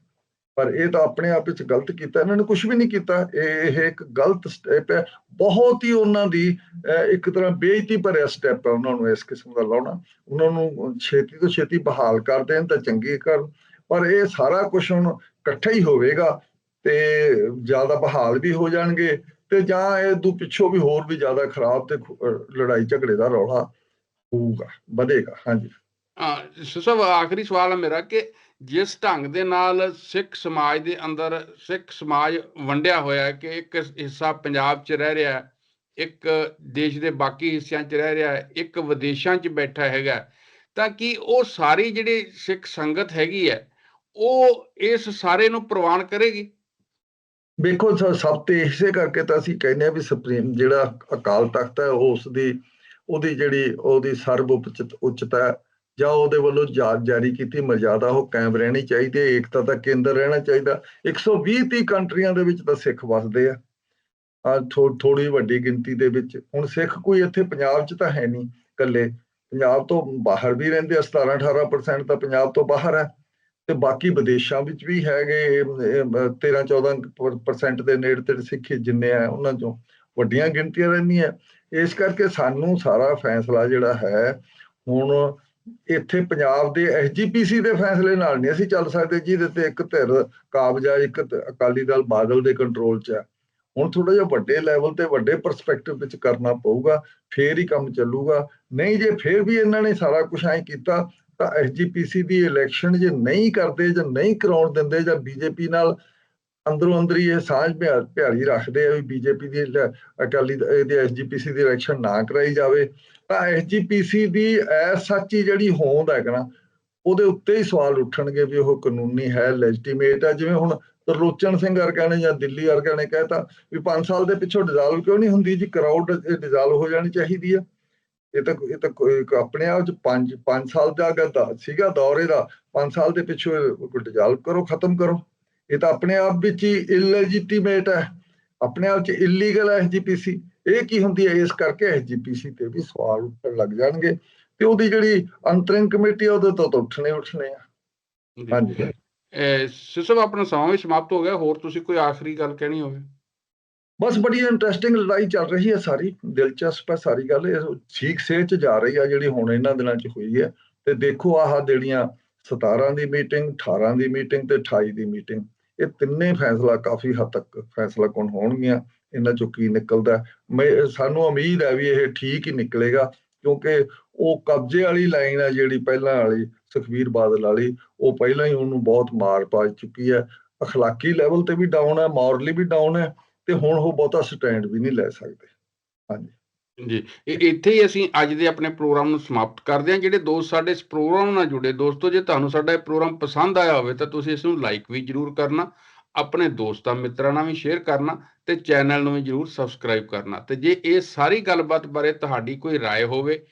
ਪਰ ਇਹ ਤਾਂ ਆਪਣੇ ਆਪ ਵਿੱਚ ਗਲਤ ਕੀਤਾ, ਇਹਨਾਂ ਨੇ ਕੁਝ ਵੀ ਨਹੀਂ ਕੀਤਾ। ਇਹ ਇਹ ਇੱਕ ਗਲਤ ਸਟੈਪ ਹੈ। ਬਹੁਤ ਹੀ ਉਹਨਾਂ ਦੀ ਇੱਕ ਤਰ੍ਹਾਂ ਬੇਇੱਜ਼ਤੀ ਭਰਿਆ ਸਟੈਪ ਹੈ ਉਹਨਾਂ ਨੂੰ ਇਸ ਕਿਸਮ ਦਾ ਲਾਉਣਾ। ਉਹਨਾਂ ਨੂੰ ਛੇਤੀ ਤੋਂ ਛੇਤੀ ਬਹਾਲ ਕਰ ਦੇਣ ਤਾਂ ਚੰਗੀ ਕਰਨ ਪਰ ਇਹ ਸਾਰਾ ਕੁਝ ਹੁਣ ਇਕੱਠਾ ਹੀ ਹੋਵੇਗਾ ਤੇ ਜ਼ਿਆਦਾ ਬਹਾਲ ਵੀ ਹੋ ਜਾਣਗੇ ਤੇ ਜਾਂ ਇਹ ਤੋਂ ਪਿੱਛੋਂ ਵੀ ਹੋਰ ਵੀ ਜ਼ਿਆਦਾ ਖਰਾਬ ਤੇ ਲੜਾਈ ਝਗੜੇ ਦਾ ਰੌਲਾ ਹੋਊਗਾ, ਵਧੇਗਾ, ਹਾਂਜੀ। ਹਾਂ ਸਭ ਆਖਰੀ ਸਵਾਲ ਹੈ ਮੇਰਾ ਕਿ ਜਿਸ ਢੰਗ ਦੇ ਨਾਲ ਸਿੱਖ ਸਮਾਜ ਦੇ ਅੰਦਰ ਸਿੱਖ ਸਮਾਜ ਵੰਡਿਆ ਹੋਇਆ ਹੈ ਕਿ ਇੱਕ ਹਿੱਸਾ ਪੰਜਾਬ 'ਚ ਰਹਿ ਰਿਹਾ ਹੈ, ਇੱਕ ਦੇਸ਼ ਦੇ ਬਾਕੀ ਹਿੱਸਿਆਂ 'ਚ ਰਹਿ ਰਿਹਾ ਹੈ, ਇੱਕ ਵਿਦੇਸ਼ਾਂ 'ਚ ਬੈਠਾ ਹੈਗਾ ਤਾਂ ਕੀ ਉਹ ਸਾਰੀ ਜਿਹੜੀ ਸਿੱਖ ਸੰਗਤ ਹੈਗੀ ਹੈ ਉਹ ਇਸ ਸਾਰੇ ਨੂੰ ਪ੍ਰਵਾਨ ਕਰੇਗੀ? ਵੇਖੋ ਸਭ ਤੇ ਇਸੇ ਕਰਕੇ ਤਾਂ ਅਸੀਂ ਕਹਿੰਦੇ ਆ ਵੀ ਸੁਪਰੀਮ ਜਿਹੜਾ ਅਕਾਲ ਤਖਤ ਹੈ ਉਸ ਦੀ ਉਹਦੀ ਜਿਹੜੀ ਉਹਦੀ ਸਰਬ ਉਪਚਿਤ ਉੱਚਤਾ ਜਾਂ ਉਹਦੇ ਵੱਲੋਂ ਜਾਤ ਜਾਰੀ ਕੀਤੀ ਮਰਜ਼ਾਦਾ ਉਹ ਕਾਇਮ ਰਹਿਣੀ ਚਾਹੀਦੀ ਹੈ, ਏਕਤਾ ਦਾ ਕੇਂਦਰ ਰਹਿਣਾ ਚਾਹੀਦਾ। 120 30 ਕੰਟਰੀਆਂ ਦੇ ਵਿੱਚ ਤਾਂ ਸਿੱਖ ਵਸਦੇ ਆ। ਆ ਥੋੜੀ ਵੱਡੀ ਗਿਣਤੀ ਦੇ ਵਿੱਚ। ਹੁਣ ਸਿੱਖ ਕੋਈ ਇੱਥੇ ਪੰਜਾਬ 'ਚ ਤਾਂ ਹੈ ਨਹੀਂ ਇਕੱਲੇ। ਪੰਜਾਬ ਤੋਂ ਬਾਹਰ ਵੀ ਰਹਿੰਦੇ ਆ 17 18% ਤਾਂ ਪੰਜਾਬ ਤੋਂ ਬਾਹਰ ਹੈ। ਤੇ ਬਾਕੀ ਵਿਦੇਸ਼ਾਂ ਵਿੱਚ ਵੀ ਹੈਗੇ 13 14% ਦੇ ਨੇੜੇ ਤੇ ਸਿੱਖ ਜਿੰਨੇ ਆ, ਉਹਨਾਂ ਚੋਂ ਵੱਡੀਆਂ ਗਿਣਤੀਆਂ ਰਹਿੰਦੀਆਂ। ਇਸ ਕਰਕੇ ਸਾਨੂੰ ਸਾਰਾ ਫੈਸਲਾ ਜਿਹੜਾ ਹੈ, ਹੁਣ ਇੱਥੇ ਪੰਜਾਬ ਦੇ ਐਸਜੀਪੀਸੀ ਦੇ ਫੈਸਲੇ ਨਾਲ ਨਹੀਂ ਅਸੀਂ ਚੱਲ ਸਕਦੇ, ਜਿਹਦੇ ਤੇ ਇੱਕ ਧਿਰ ਕਾਬਜਾ, ਇੱਕ ਅਕਾਲੀ ਦਲ ਬਾਦਲ ਦੇ ਕੰਟਰੋਲ 'ਚ ਹੈ ਹੁਣ ਥੋੜਾ ਜਿਹਾ ਵੱਡੇ ਲੈਵਲ ਤੇ ਵੱਡੇ ਪਰਸਪੈਕਟਿਵ ਵਿੱਚ ਕਰਨਾ ਪਊਗਾ, ਫੇਰ ਹੀ ਕੰਮ ਚੱਲੂਗਾ। ਨਹੀਂ ਜੇ ਫੇਰ ਵੀ ਇਹਨਾਂ ਨੇ ਸਾਰਾ ਕੁਝ ਐਂ ਕੀਤਾ ਤਾਂ ਐਸਜੀਪੀਸੀ ਦੀ ਇਲੈਕਸ਼ਨ ਜੇ ਨਹੀਂ ਕਰਦੇ ਜਾਂ ਨਹੀਂ ਕਰਾਉਣ ਦਿੰਦੇ ਜਾਂ ਬੀਜੇਪੀ ਨਾਲ ਅੰਦਰੋਂ ਅੰਦਰ ਹੀ ਇਹ ਸਾਂਝ ਭਿਆ- ਭਿਆਲੀ ਰੱਖਦੇ ਆ ਵੀ ਬੀਜੇਪੀ ਦੀ ਲ- ਅਕਾਲੀ ਦ- ਇਹਦੀ ਐਸਜੀਪੀਸੀ ਦੀ ਇਲੈਕਸ਼ਨ ਨਾ ਕਰਾਈ ਜਾਵੇ, ਤਾਂ ਐਸਜੀਪੀਸੀ ਦੀ ਐਸ ਸੱਚੀ ਜਿਹੜੀ ਹੋਂਦ ਹੈ ਨਾ, ਉਹਦੇ ਉੱਤੇ ਹੀ ਸਵਾਲ ਉੱਠਣਗੇ ਵੀ ਉਹ ਕਾਨੂੰਨੀ ਹੈ ਲੈਜੀਟੀਮੇਟ ਹੈ, ਜਿਵੇਂ ਹੁਣ ਤਰਲੋਚਨ ਸਿੰਘ ਵਰਗਿਆਂ ਨੇ ਜਾਂ ਦਿੱਲੀ ਵਰਗਿਆਂ ਨੇ ਕਹਿਤਾ ਵੀ 5 ਸਾਲ ਦੇ ਪਿੱਛੋਂ ਡਿਜ਼ਾਲਵ ਕਿਉਂ ਨਹੀਂ ਹੁੰਦੀ ਜੀ ਕਰਾਊਡ ਡਿਜ਼ਾਲਵ ਹੋ ਜਾਣੀ ਚਾਹੀਦੀ ਆ। ਇਹ ਤਾਂ ਇਹ ਤਾਂ ਆਪਣੇ ਆਪ ਚ 5 5 ਸਾਲ ਦਾ ਅਗਰ ਸੀਗਾ ਦੌਰ ਇਹਦਾ 5 ਸਾਲ ਦੇ ਪਿੱਛੋਂ ਡਿਜ਼ਾਲਵ ਕਰੋ ਖਤਮ ਕਰੋ। ਇਹ ਤਾਂ ਆਪਣੇ ਆਪ ਵਿੱਚ ਹੀ ਇਲੈਜੀਟੀਮੇਟ ਹੈ। ਆਪਣੇ ਆਪ ਚ ਇਲੀਗਲ ਹੈ ਐਸਜੀਪੀਸੀ ਇਹ ਕੀ ਹੁੰਦੀ ਹੈ? ਇਸ ਕਰਕੇ ਐਸਜੀਪੀਸੀ ਤੇ ਵੀ ਸਵਾਲ ਉੱਠਣ ਲੱਗ ਜਾਣਗੇ। ਤੇ ਉਹਦੀ ਜਿਹੜੀ ਅੰਤਰਿੰਗ ਕਮੇਟੀ ਉਹਦੇ ਤੋਂ ਤਾਂ ਉੱਠਣੇ ਉੱਠਣੇ ਆ। ਹਾਂਜੀ। ਸਿਸਵ ਆਪਣਾ ਸਮਾਂ ਵੀ ਸਮਾਪਤ ਹੋ ਗਿਆ। ਹੋਰ ਤੁਸੀਂ ਕੋਈ ਆਖਰੀ ਗੱਲ ਕਹਿਣੀ ਹੋਵੇ? ਬਸ ਬੜੀ ਇੰਟਰਸਟਿੰਗ ਲੜਾਈ ਚੱਲ ਰਹੀ ਹੈ, ਸਾਰੀ ਦਿਲਚਸਪ ਹੈ, ਸਾਰੀ ਗੱਲ ਇਹ ਠੀਕ ਸੇਹ ਚ ਜਾ ਰਹੀ ਆ, ਜਿਹੜੀ ਹੁਣ ਇਹਨਾਂ ਦਿਨਾਂ ਚ ਹੋਈ ਹੈ। ਤੇ ਦੇਖੋ ਆਹ ਜਿਹੜੀਆਂ 17 ਦੀ ਮੀਟਿੰਗ 18 ਦੀ ਮੀਟਿੰਗ ਤੇ 28 ਦੀ ਮੀਟਿੰਗ ਇਹ ਤਿੰਨੇ ਫੈਸਲਾ ਕਾਫੀ ਹੱਦ ਤੱਕ ਫੈਸਲਾ ਕੌਣ ਹੋਣਗੀਆਂ, ਇਹਨਾਂ ਚੋਂ ਕੀ ਨਿਕਲਦਾ ਮੈਂ, ਸਾਨੂੰ ਉਮੀਦ ਹੈ ਵੀ ਇਹ ਠੀਕ ਹੀ ਨਿਕਲੇਗਾ, ਕਿਉਂਕਿ ਉਹ ਕਬਜ਼ੇ ਵਾਲੀ ਲਾਈਨ ਹੈ ਜਿਹੜੀ ਪਹਿਲਾਂ ਵਾਲੀ ਸੁਖਵੀਰ ਬਾਦਲ ਵਾਲੀ, ਉਹ ਪਹਿਲਾਂ ਹੀ ਉਹਨੂੰ ਬਹੁਤ ਮਾਰ ਪਾ ਚੁੱਕੀ ਹੈ। ਅਖਲਾਕੀ ਲੈਵਲ ਤੇ ਵੀ ਡਾਊਨ ਹੈ, ਮੋਰਲੀ ਵੀ ਡਾਊਨ ਹੈ। ਤੇ ਹੁਣ ਉਹ ਬਹੁਤਾ ਸਟੈਂਡ ਵੀ ਨਹੀਂ ਲੈ ਸਕਦੇ ਹਾਂਜੀ ਜੀ ਇਹ ਇੱਥੇ ਹੀ ਅਸੀਂ ਅੱਜ ਦੇ ਆਪਣੇ ਪ੍ਰੋਗਰਾਮ ਨੂੰ ਸਮਾਪਤ ਕਰਦੇ ਹਾਂ ਜਿਹੜੇ ਦੋਸਤ ਸਾਡੇ ਇਸ ਪ੍ਰੋਗਰਾਮ ਨਾਲ ਜੁੜੇ ਦੋਸਤੋ ਜੇ ਤੁਹਾਨੂੰ ਸਾਡਾ ਇਹ ਪ੍ਰੋਗਰਾਮ ਪਸੰਦ ਆਇਆ ਹੋਵੇ ਤਾਂ ਤੁਸੀਂ ਇਸ ਨੂੰ ਲਾਈਕ ਵੀ ਜਰੂਰ ਕਰਨਾ ਆਪਣੇ ਦੋਸਤਾਂ ਮਿੱਤਰਾਂ ਨਾਲ ਵੀ ਸ਼ੇਅਰ ਕਰਨਾ ਤੇ ਚੈਨਲ ਨੂੰ ਵੀ ਜਰੂਰ ਸਬਸਕ੍ਰਾਈਬ ਕਰਨਾ ਤੇ ਜੇ ਇਹ ਸਾਰੀ ਗੱਲਬਾਤ ਬਾਰੇ ਤੁਹਾਡੀ ਕੋਈ رائے ਹੋਵੇ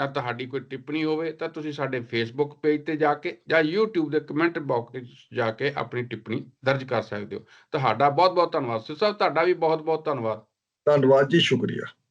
ਜਾਂ ਤੁਹਾਡੀ ਕੋਈ ਟਿੱਪਣੀ ਹੋਵੇ ਤਾਂ ਤੁਸੀਂ ਸਾਡੇ ਫੇਸਬੁੱਕ ਪੇਜ ਤੇ ਜਾ ਕੇ ਜਾਂ YouTube ਦੇ ਕਮੈਂਟ ਬਾਕਸ ਵਿੱਚ ਜਾ ਕੇ ਆਪਣੀ ਟਿੱਪਣੀ ਦਰਜ ਕਰ ਸਕਦੇ ਹੋ। ਤੁਹਾਡਾ ਬਹੁਤ ਬਹੁਤ ਧੰਨਵਾਦ। ਸਰ ਸਾਹਿਬ, ਤੁਹਾਡਾ ਵੀ ਬਹੁਤ ਬਹੁਤ ਧੰਨਵਾਦ। ਧੰਨਵਾਦ ਜੀ, ਸ਼ੁਕਰੀਆ।